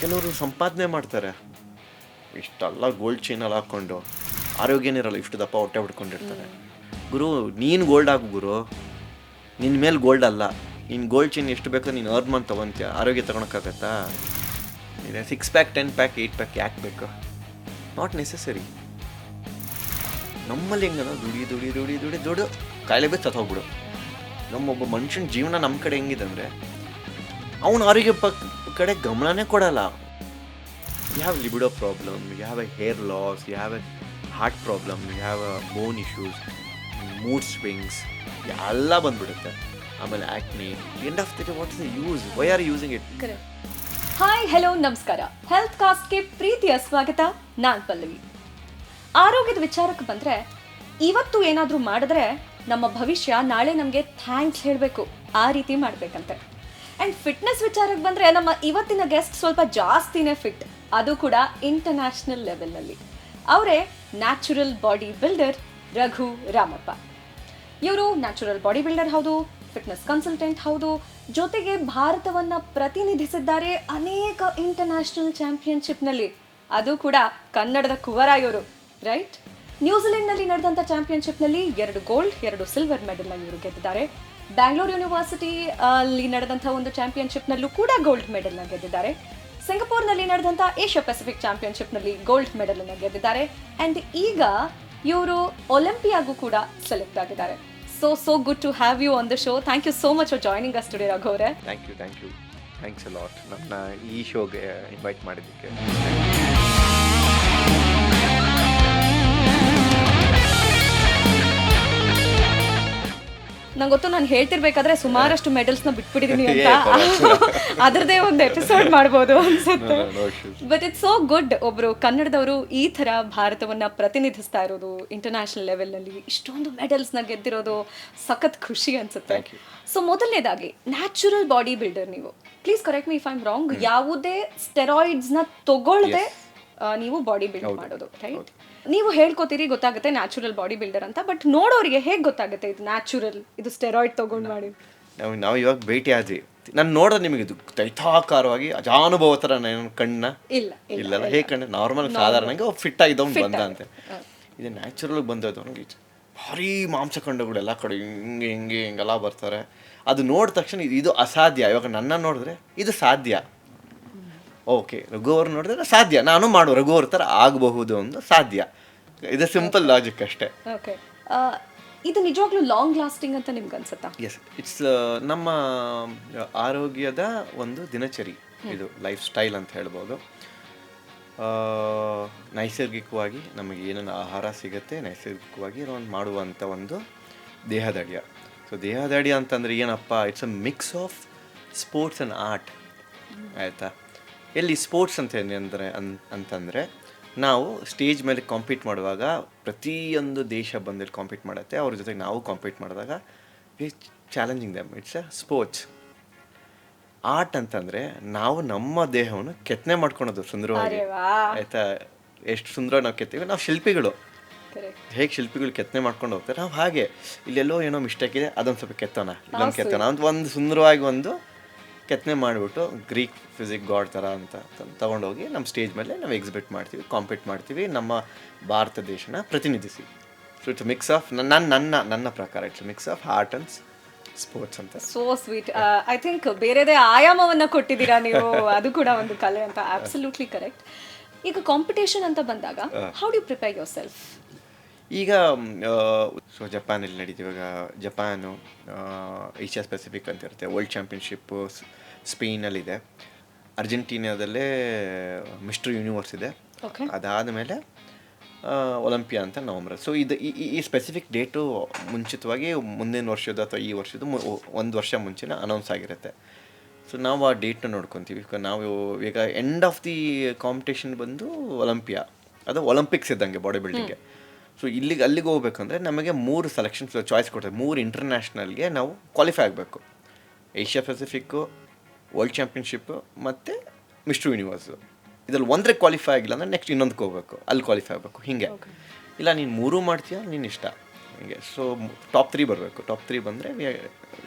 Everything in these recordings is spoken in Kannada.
ಕೆಲವರು ಸಂಪಾದನೆ ಮಾಡ್ತಾರೆ. ಇಷ್ಟೆಲ್ಲ ಗೋಲ್ಡ್ ಚೈನಲ್ಲಿ ಹಾಕ್ಕೊಂಡು ಆರೋಗ್ಯನಿರಲ್ಲ ಇಷ್ಟು ದಪ್ಪ ಹೊಟ್ಟೆ ಹೊಡ್ಕೊಂಡಿರ್ತಾರೆ. ಗುರು, ನೀನು ಗೋಲ್ಡ್ ಆಗು ಗುರು. ನಿನ್ನ ಮೇಲೆ ಗೋಲ್ಡ್ ಅಲ್ಲ. ನಿನ್ನ ಗೋಲ್ಡ್ ಚೈನ್ ಎಷ್ಟು ಬೇಕೋ ನೀನು ಅರ್ನ್ ಮಂತ್ ತೊಗೊಂತೀಯ ಆರೋಗ್ಯ ತೊಗೊಳಕ್ಕಾಗತ್ತಾ? ಇದೆ six pack ten pack eight pack ಯಾಕೆ ಬೇಕು? ನಾಟ್ ನೆಸೆಸರಿ ನಮ್ಮಲ್ಲಿ ಹೆಂಗನ ದುಡಿ ದುಡಿ ದುಡಿ ದುಡಿ, ದುಡು. ಕಾಯಿಲೆ ಬೇಸ್ ಸತ್ತೋಗ್ಬಿಡು ನಮ್ಮೊಬ್ಬ ಮನುಷ್ಯನ ಜೀವನ ನಮ್ಮ ಕಡೆ ಹೆಂಗಿದೆ ಅಂದರೆ ಅವನ ಆರೋಗ್ಯ ಪಕ್, ಕಡೆ ಗಮನನೇ ಕೊಡಲ್ಲ. ಯಾವ ಲಿಬಿಡೋ ಪ್ರಾಬ್ಲಮ್ ಯಾವ ಹೇರ್ ಲಾಸ್ ಯಾವ ಹಾರ್ಟ್ ಪ್ರಾಬ್ಲಮ್ ಯಾವ ಬೋನ್ ಇಶ್ಯೂಸ್ ಮೂಡ್ ಸ್ವಿಂಗ್ಸ್ ಎಲ್ಲ ಬಂದ್ಬಿಡುತ್ತೆ. ಆಮೇಲೆ acne end of the what is the use why are using it hi hello ನಮಸ್ಕಾರ. ಹೆಲ್ತ್ ಕಾಸ್ಟ್ಗೆ ಪ್ರೀತಿಯ ಸ್ವಾಗತ. ನಾನ್ ಪಲ್ಲವಿ. ಆರೋಗ್ಯದ ವಿಚಾರಕ್ಕೆ ಬಂದರೆ, ಇವತ್ತು ಏನಾದರೂ ಮಾಡಿದ್ರೆ ನಮ್ಮ ಭವಿಷ್ಯ ನಾಳೆ ನಮಗೆ ಥ್ಯಾಂಕ್ಸ್ ಹೇಳಬೇಕು. ಆ ರೀತಿ ಮಾಡ್ಬೇಕಂತೆ. ಆ್ಯಂಡ್ ಫಿಟ್ನೆಸ್ ವಿಚಾರಕ್ಕೆ ಬಂದರೆ ನಮ್ಮ ಇವತ್ತಿನ ಗೆಸ್ಟ್ ಸ್ವಲ್ಪ ಜಾಸ್ತಿನೇ ಫಿಟ್ ಅದು ಕೂಡ ಇಂಟರ್ನ್ಯಾಷನಲ್ ಲೆವೆಲ್ನಲ್ಲಿ ಅವರೇ natural body builder Raghu Ramappa. ಇವರು ನ್ಯಾಚುರಲ್ ಬಾಡಿ ಬಿಲ್ಡರ್ ಹೌದು ಫಿಟ್ನೆಸ್ ಕನ್ಸಲ್ಟೆಂಟ್ ಹೌದು, ಜೊತೆಗೆ ಭಾರತವನ್ನು ಪ್ರತಿನಿಧಿಸಿದ್ದಾರೆ ಅನೇಕ ಇಂಟರ್ನ್ಯಾಷನಲ್ ಚಾಂಪಿಯನ್ಶಿಪ್ನಲ್ಲಿ ಅದು ಕೂಡ ಕನ್ನಡದ ಕುವರ ಇವರು ರೈಟ್ ನ್ಯೂಜಿಲೆಂಡ್ನಲ್ಲಿ ನಡೆದಂಥ ಚಾಂಪಿಯನ್ಶಿಪ್ನಲ್ಲಿ ಎರಡು ಗೋಲ್ಡ್ ಎರಡು ಸಿಲ್ವರ್ ಮೆಡಲ್ನ ಇವರು ಗೆದ್ದಿದ್ದಾರೆ. ಬ್ಯಾಂಗ್ಳೂರ್ ಯೂನಿವರ್ಸಿಟಿ ಅಲ್ಲಿ ನಡೆದಂಥ ಒಂದು ಚಾಂಪಿಯನ್ಶಿಪ್ನಲ್ಲೂ ಕೂಡ ಗೋಲ್ಡ್ ಮೆಡಲ್ನ ಗೆದ್ದಿದ್ದಾರೆ. ಸಿಂಗಪೂರ್ನಲ್ಲಿ ನಡೆದಂಥ ಏಷ್ಯಾ ಪೆಸಿಫಿಕ್ ಚಾಂಪಿಯನ್ಶಿಪ್ನಲ್ಲಿ ಗೋಲ್ಡ್ ಮೆಡಲ್ ಅನ್ನು ಗೆದ್ದಿದ್ದಾರೆ. ಅಂಡ್ ಈಗ ಇವರು ಒಲಿಂಪಿಯಾಗೂ ಕೂಡ ಸೆಲೆಕ್ಟ್ ಆಗಿದ್ದಾರೆ. So so good to have you on the show thank you so much for joining us today ರಾಘವ್ರೆ thank you thank you thanks lot ನನ್ನ ಈ ಶೋಗೆ ಇನ್ವೈಟ್ ಮಾಡಿದ್ದಕ್ಕೆ. ನಂಗೆ ಗೊತ್ತು ನಾನು ಹೇಳ್ತಿರ್ಬೇಕಾದ್ರೆ ಸುಮಾರಷ್ಟು ಮೆಡಲ್ಸ್ನ ಬಿಟ್ಬಿಟ್ಟಿದೀನಿ ಅಂತ. ಅದರದೇ ಒಂದು ಎಪಿಸೋಡ್ ಮಾಡ್ಬೋದು ಅನ್ಸುತ್ತೆ. ಬಟ್ ಇಟ್ಸ್ ಸೋ ಗುಡ್ ಒಬ್ರು ಕನ್ನಡದವರು ಈ ತರ ಭಾರತವನ್ನ ಪ್ರತಿನಿಧಿಸ್ತಾ ಇರೋದು ಇಂಟರ್ನ್ಯಾಷನಲ್ ಲೆವೆಲ್ನಲ್ಲಿ ಇಷ್ಟೊಂದು ಮೆಡಲ್ಸ್ನ ಗೆದ್ದಿರೋದು ಸಖತ್ ಖುಷಿ ಅನ್ಸುತ್ತೆ. ಸೊ ಮೊದಲನೇದಾಗಿ ನ್ಯಾಚುರಲ್ ಬಾಡಿ ಬಿಲ್ಡರ್ ನೀವು please correct me if I'm wrong ಯಾವುದೇ ಸ್ಟೆರಾಯ್ಡ್ಸ್ನ ತಗೊಳ್ಳದೆ ನೀವು ಬಾಡಿ ಬಿಲ್ಡ್ ಮಾಡೋದು ರೈಟ್. ನೀವು ಹೇಳ್ಕೊತೀರಿ ಗೊತ್ತಾಗುತ್ತೆ ನ್ಯಾಚುರಲ್ ಬಾಡಿ ಬಿಲ್ಡರ್ ಅಂತ ಬಟ್ ನೋಡೋರಿಗೆ ಹೇಗೆ ಗೊತ್ತಾಗುತ್ತೆ ಇದು ನ್ಯಾಚುರಲ್ ಇದು ಸ್ಟೆರಾಯ್ಡ್ ತೊಗೊಂಡು ಮಾಡಿ? ನಾವು ನಾವು ಇವಾಗ ಭೇಟಿ ಆದ್ವಿ. ನಾನು ನೋಡೋದು ನಿಮಗೆ ಇದು ದೈತಾಕಾರವಾಗಿ ಅಜಾನುಭವ ಥರ ನಾನು ಕಣ್ಣ ಇಲ್ಲ ಇಲ್ಲ ಇಲ್ಲಲ್ಲ? ಹೇಗೆ ಕಣ್ಣು? ನಾರ್ಮಲ್ ಸಾಧಾರಣಂಗೆ ಫಿಟ್ ಆಗಿದ್ದವ್ನು ಬಂದ ಅಂತೆ. ಇದು ನ್ಯಾಚುರಲ್ ಬಂದದ್ದು ನನಗೆ ಭಾರಿ ಮಾಂಸಖಂಡಗಳು ಎಲ್ಲ ಕಡೆ ಹಿಂಗೆ ಹಿಂಗೆ ಹಿಂಗೆಲ್ಲ ಬರ್ತಾರೆ. ಅದು ನೋಡಿದ ತಕ್ಷಣ ಇದು- ಇದು ಅಸಾಧ್ಯ. ಇವಾಗ ನನ್ನ ನೋಡಿದ್ರೆ ಇದು ಸಾಧ್ಯ. ಓಕೆ ರಘುವರ್ ನೋಡಿದ್ರೆ ಸಾಧ್ಯ. ನಾನು ಮಾಡು ರಘುವರ್ ಥರ ಆಗಬಹುದು ಅಂತ ಸಾಧ್ಯ. ಇದು ಸಿಂಪಲ್ ಲಾಜಿಕ್ ಅಷ್ಟೇ. ಓಕೆ ಇದು ನಿಜವಾಗ್ಲೂ ಲಾಂಗ್ ಲಾಸ್ಟಿಂಗ್ ಅಂತ ನಿಮ್ಗೆ ಅನ್ಸುತ್ತಾ? ಎಸ್ ಇಟ್ಸ್ ನಮ್ಮ ಆರೋಗ್ಯದ ಒಂದು ದಿನಚರಿ ಇದು ಲೈಫ್ ಸ್ಟೈಲ್ ಅಂತ ಹೇಳ್ಬೋದು. ನೈಸರ್ಗಿಕವಾಗಿ ನಮಗೆ ಏನೇನು ಆಹಾರ ಸಿಗುತ್ತೆ ನೈಸರ್ಗಿಕವಾಗಿ ಒಂದು ಮಾಡುವಂಥ ಒಂದು ದೇಹದಡಿಯ. ಸೊ ದೇಹದಡಿಯ ಅಂತಂದರೆ ಏನಪ್ಪ it's a mix of sports and art ಆಯಿತಾ? ಎಲ್ಲಿ ಸ್ಪೋರ್ಟ್ಸ್ ಅಂತ ಅಂದರೆ ಅನ್ ಅಂತಂದರೆ ನಾವು ಸ್ಟೇಜ್ ಮೇಲೆ ಕಾಂಪೀಟ್ ಮಾಡುವಾಗ ಪ್ರತಿಯೊಂದು ದೇಶ ಬಂದಲ್ಲಿ ಕಾಂಪೀಟ್ ಮಾಡುತ್ತೆ. ಅವ್ರ ಜೊತೆಗೆ ನಾವು ಕಾಂಪೀಟ್ ಮಾಡಿದಾಗ we challenging them it's a sports art ಅಂತಂದರೆ ನಾವು ನಮ್ಮ ದೇಹವನ್ನು ಕೆತ್ತನೆ ಮಾಡ್ಕೊಳೋದು ಸುಂದರವಾಗಿ. ಆಯಿತಾ? ಎಷ್ಟು ಸುಂದರವಾಗಿ ನಾವು ಕೆತ್ತೀವಿ ನಾವು ಶಿಲ್ಪಿಗಳು. ಹೇಗೆ ಶಿಲ್ಪಿಗಳು ಕೆತ್ತನೆ ಮಾಡ್ಕೊಂಡು ಹೋಗ್ತಾರೆ? ನಾವು ಹಾಗೆ. ಇಲ್ಲೆಲ್ಲೋ ಏನೋ ಮಿಸ್ಟೇಕ್ ಇದೆ ಅದೊಂದು ಸ್ವಲ್ಪ ಕೆತ್ತೋಣ ಇಲ್ಲೊಂದು ಕೆತ್ತೋಣ ಅಂತ ಒಂದು ಸುಂದರವಾಗಿ ಒಂದು ಕೆತ್ತನೆ ಮಾಡಿಬಿಟ್ಟು ಗ್ರೀಕ್ ಫಿಸಿಕ್ ಗಾಡ್ ಥರ ಅಂತ ತಗೊಂಡೋಗಿ ನಮ್ಮ ಸ್ಟೇಜ್ ಮೇಲೆ ನಾವು ಎಕ್ಸಿಬಿಟ್ ಮಾಡ್ತೀವಿ ಕಾಂಪೀಟ್ ಮಾಡ್ತೀವಿ ನಮ್ಮ ಭಾರತ ದೇಶನ ಪ್ರತಿನಿಧಿಸಿ. ಸೊ ಇಟ್ಸ್ ಮಿಕ್ಸ್ ಆಫ್ ನನ್ನ ನನ್ನ ನನ್ನ ಪ್ರಕಾರ it's mix of art and sports ಅಂತ. ಸೋ ಸ್ವೀಟ್ ಐ ಥಿಂಕ್ ಬೇರೆದೇ ಆಯಾಮವನ್ನ ಕೊಟ್ಟಿದ್ದೀರಾ ನೀವು? ಅದು ಕೂಡ ಒಂದು ಕಲೆ ಅಂತ. ಆಬ್ಸಲ್ಯೂಟ್ಲಿ ಕರೆಕ್ಟ್ ಈಗ ಕಾಂಪಿಟೇಷನ್ ಅಂತ ಬಂದಾಗ how. Do prepare yourself ಈಗ ಸೊ ಜಪಾನಲ್ಲಿ ನಡೀತು ಇವಾಗ ಜಪಾನು ಏಷ್ಯಾ ಸ್ಪೆಸಿಫಿಕ್ ಅಂತ ಇರುತ್ತೆ ವರ್ಲ್ಡ್ ಚಾಂಪಿಯನ್ಶಿಪ್ಪು ಸ್ಪೇನಲ್ಲಿದೆ ಅರ್ಜೆಂಟೀನಾದಲ್ಲೇ ಮಿಸ್ಟರ್ ಯೂನಿವರ್ಸ್ ಇದೆ. ಅದಾದ ಮೇಲೆ ಒಲಂಪಿಯಾ ಅಂತ ನವಂಬರ್. ಸೊ ಇದು ಈ- ಸ್ಪೆಸಿಫಿಕ್ ಡೇಟು ಮುಂಚಿತವಾಗಿ ಮುಂದಿನ ವರ್ಷದ ಅಥವಾ ಈ ವರ್ಷದ ಒಂದು ವರ್ಷ ಮುಂಚೆನೇ ಅನೌನ್ಸ್ ಆಗಿರುತ್ತೆ. ಸೊ ನಾವು ಆ ಡೇಟ್ನ ನೋಡ್ಕೊತೀವಿ. ನಾವು ಈಗ ಎಂಡ್ ಆಫ್ ದಿ ಕಾಂಪಿಟೇಷನ್ ಬಂದು ಒಲಂಪಿಯಾ. ಅದು ಒಲಿಂಪಿಕ್ಸ್ ಇದ್ದಂಗೆ ಬಾಡಿ ಬಿಲ್ಡಿಂಗ್ಗೆ ಸೊ ಇಲ್ಲಿಗೆ ಅಲ್ಲಿಗೆ ಹೋಗ್ಬೇಕಂದ್ರೆ ನಮಗೆ ಮೂರು ಸೆಲೆಕ್ಷನ್ಸ್ ಚಾಯ್ಸ್ ಕೊಡ್ತಾರೆ. ಮೂರು ಇಂಟರ್ನ್ಯಾಷನಲ್ಗೆ ನಾವು ಕ್ವಾಲಿಫೈ ಆಗಬೇಕು. ಏಷ್ಯಾ ಪೆಸಿಫಿಕ್ಕು ವರ್ಲ್ಡ್ ಚಾಂಪಿಯನ್ಶಿಪ್ಪು ಮತ್ತು ಮಿಸ್ಟರ್ ಯೂನಿವರ್ಸು ಇದರಲ್ಲಿ ಒಂದರೆ ಕ್ವಾಲಿಫೈ ಆಗಿಲ್ಲ ಅಂದರೆ ನೆಕ್ಸ್ಟ್ ಇನ್ನೊಂದಕ್ಕೆ ಹೋಗ್ಬೇಕು. ಅಲ್ಲಿ ಕ್ವಾಲಿಫೈ ಆಗಬೇಕು. ಹೀಗೆ. ಇಲ್ಲ ನೀನು ಮೂರೂ ಮಾಡ್ತೀಯ? ನೀನು ಇಷ್ಟ. ಹಿಂಗೆ. ಸೊ ಟಾಪ್ ತ್ರೀ ಬರಬೇಕು. ಟಾಪ್ ತ್ರೀ ಬಂದರೆ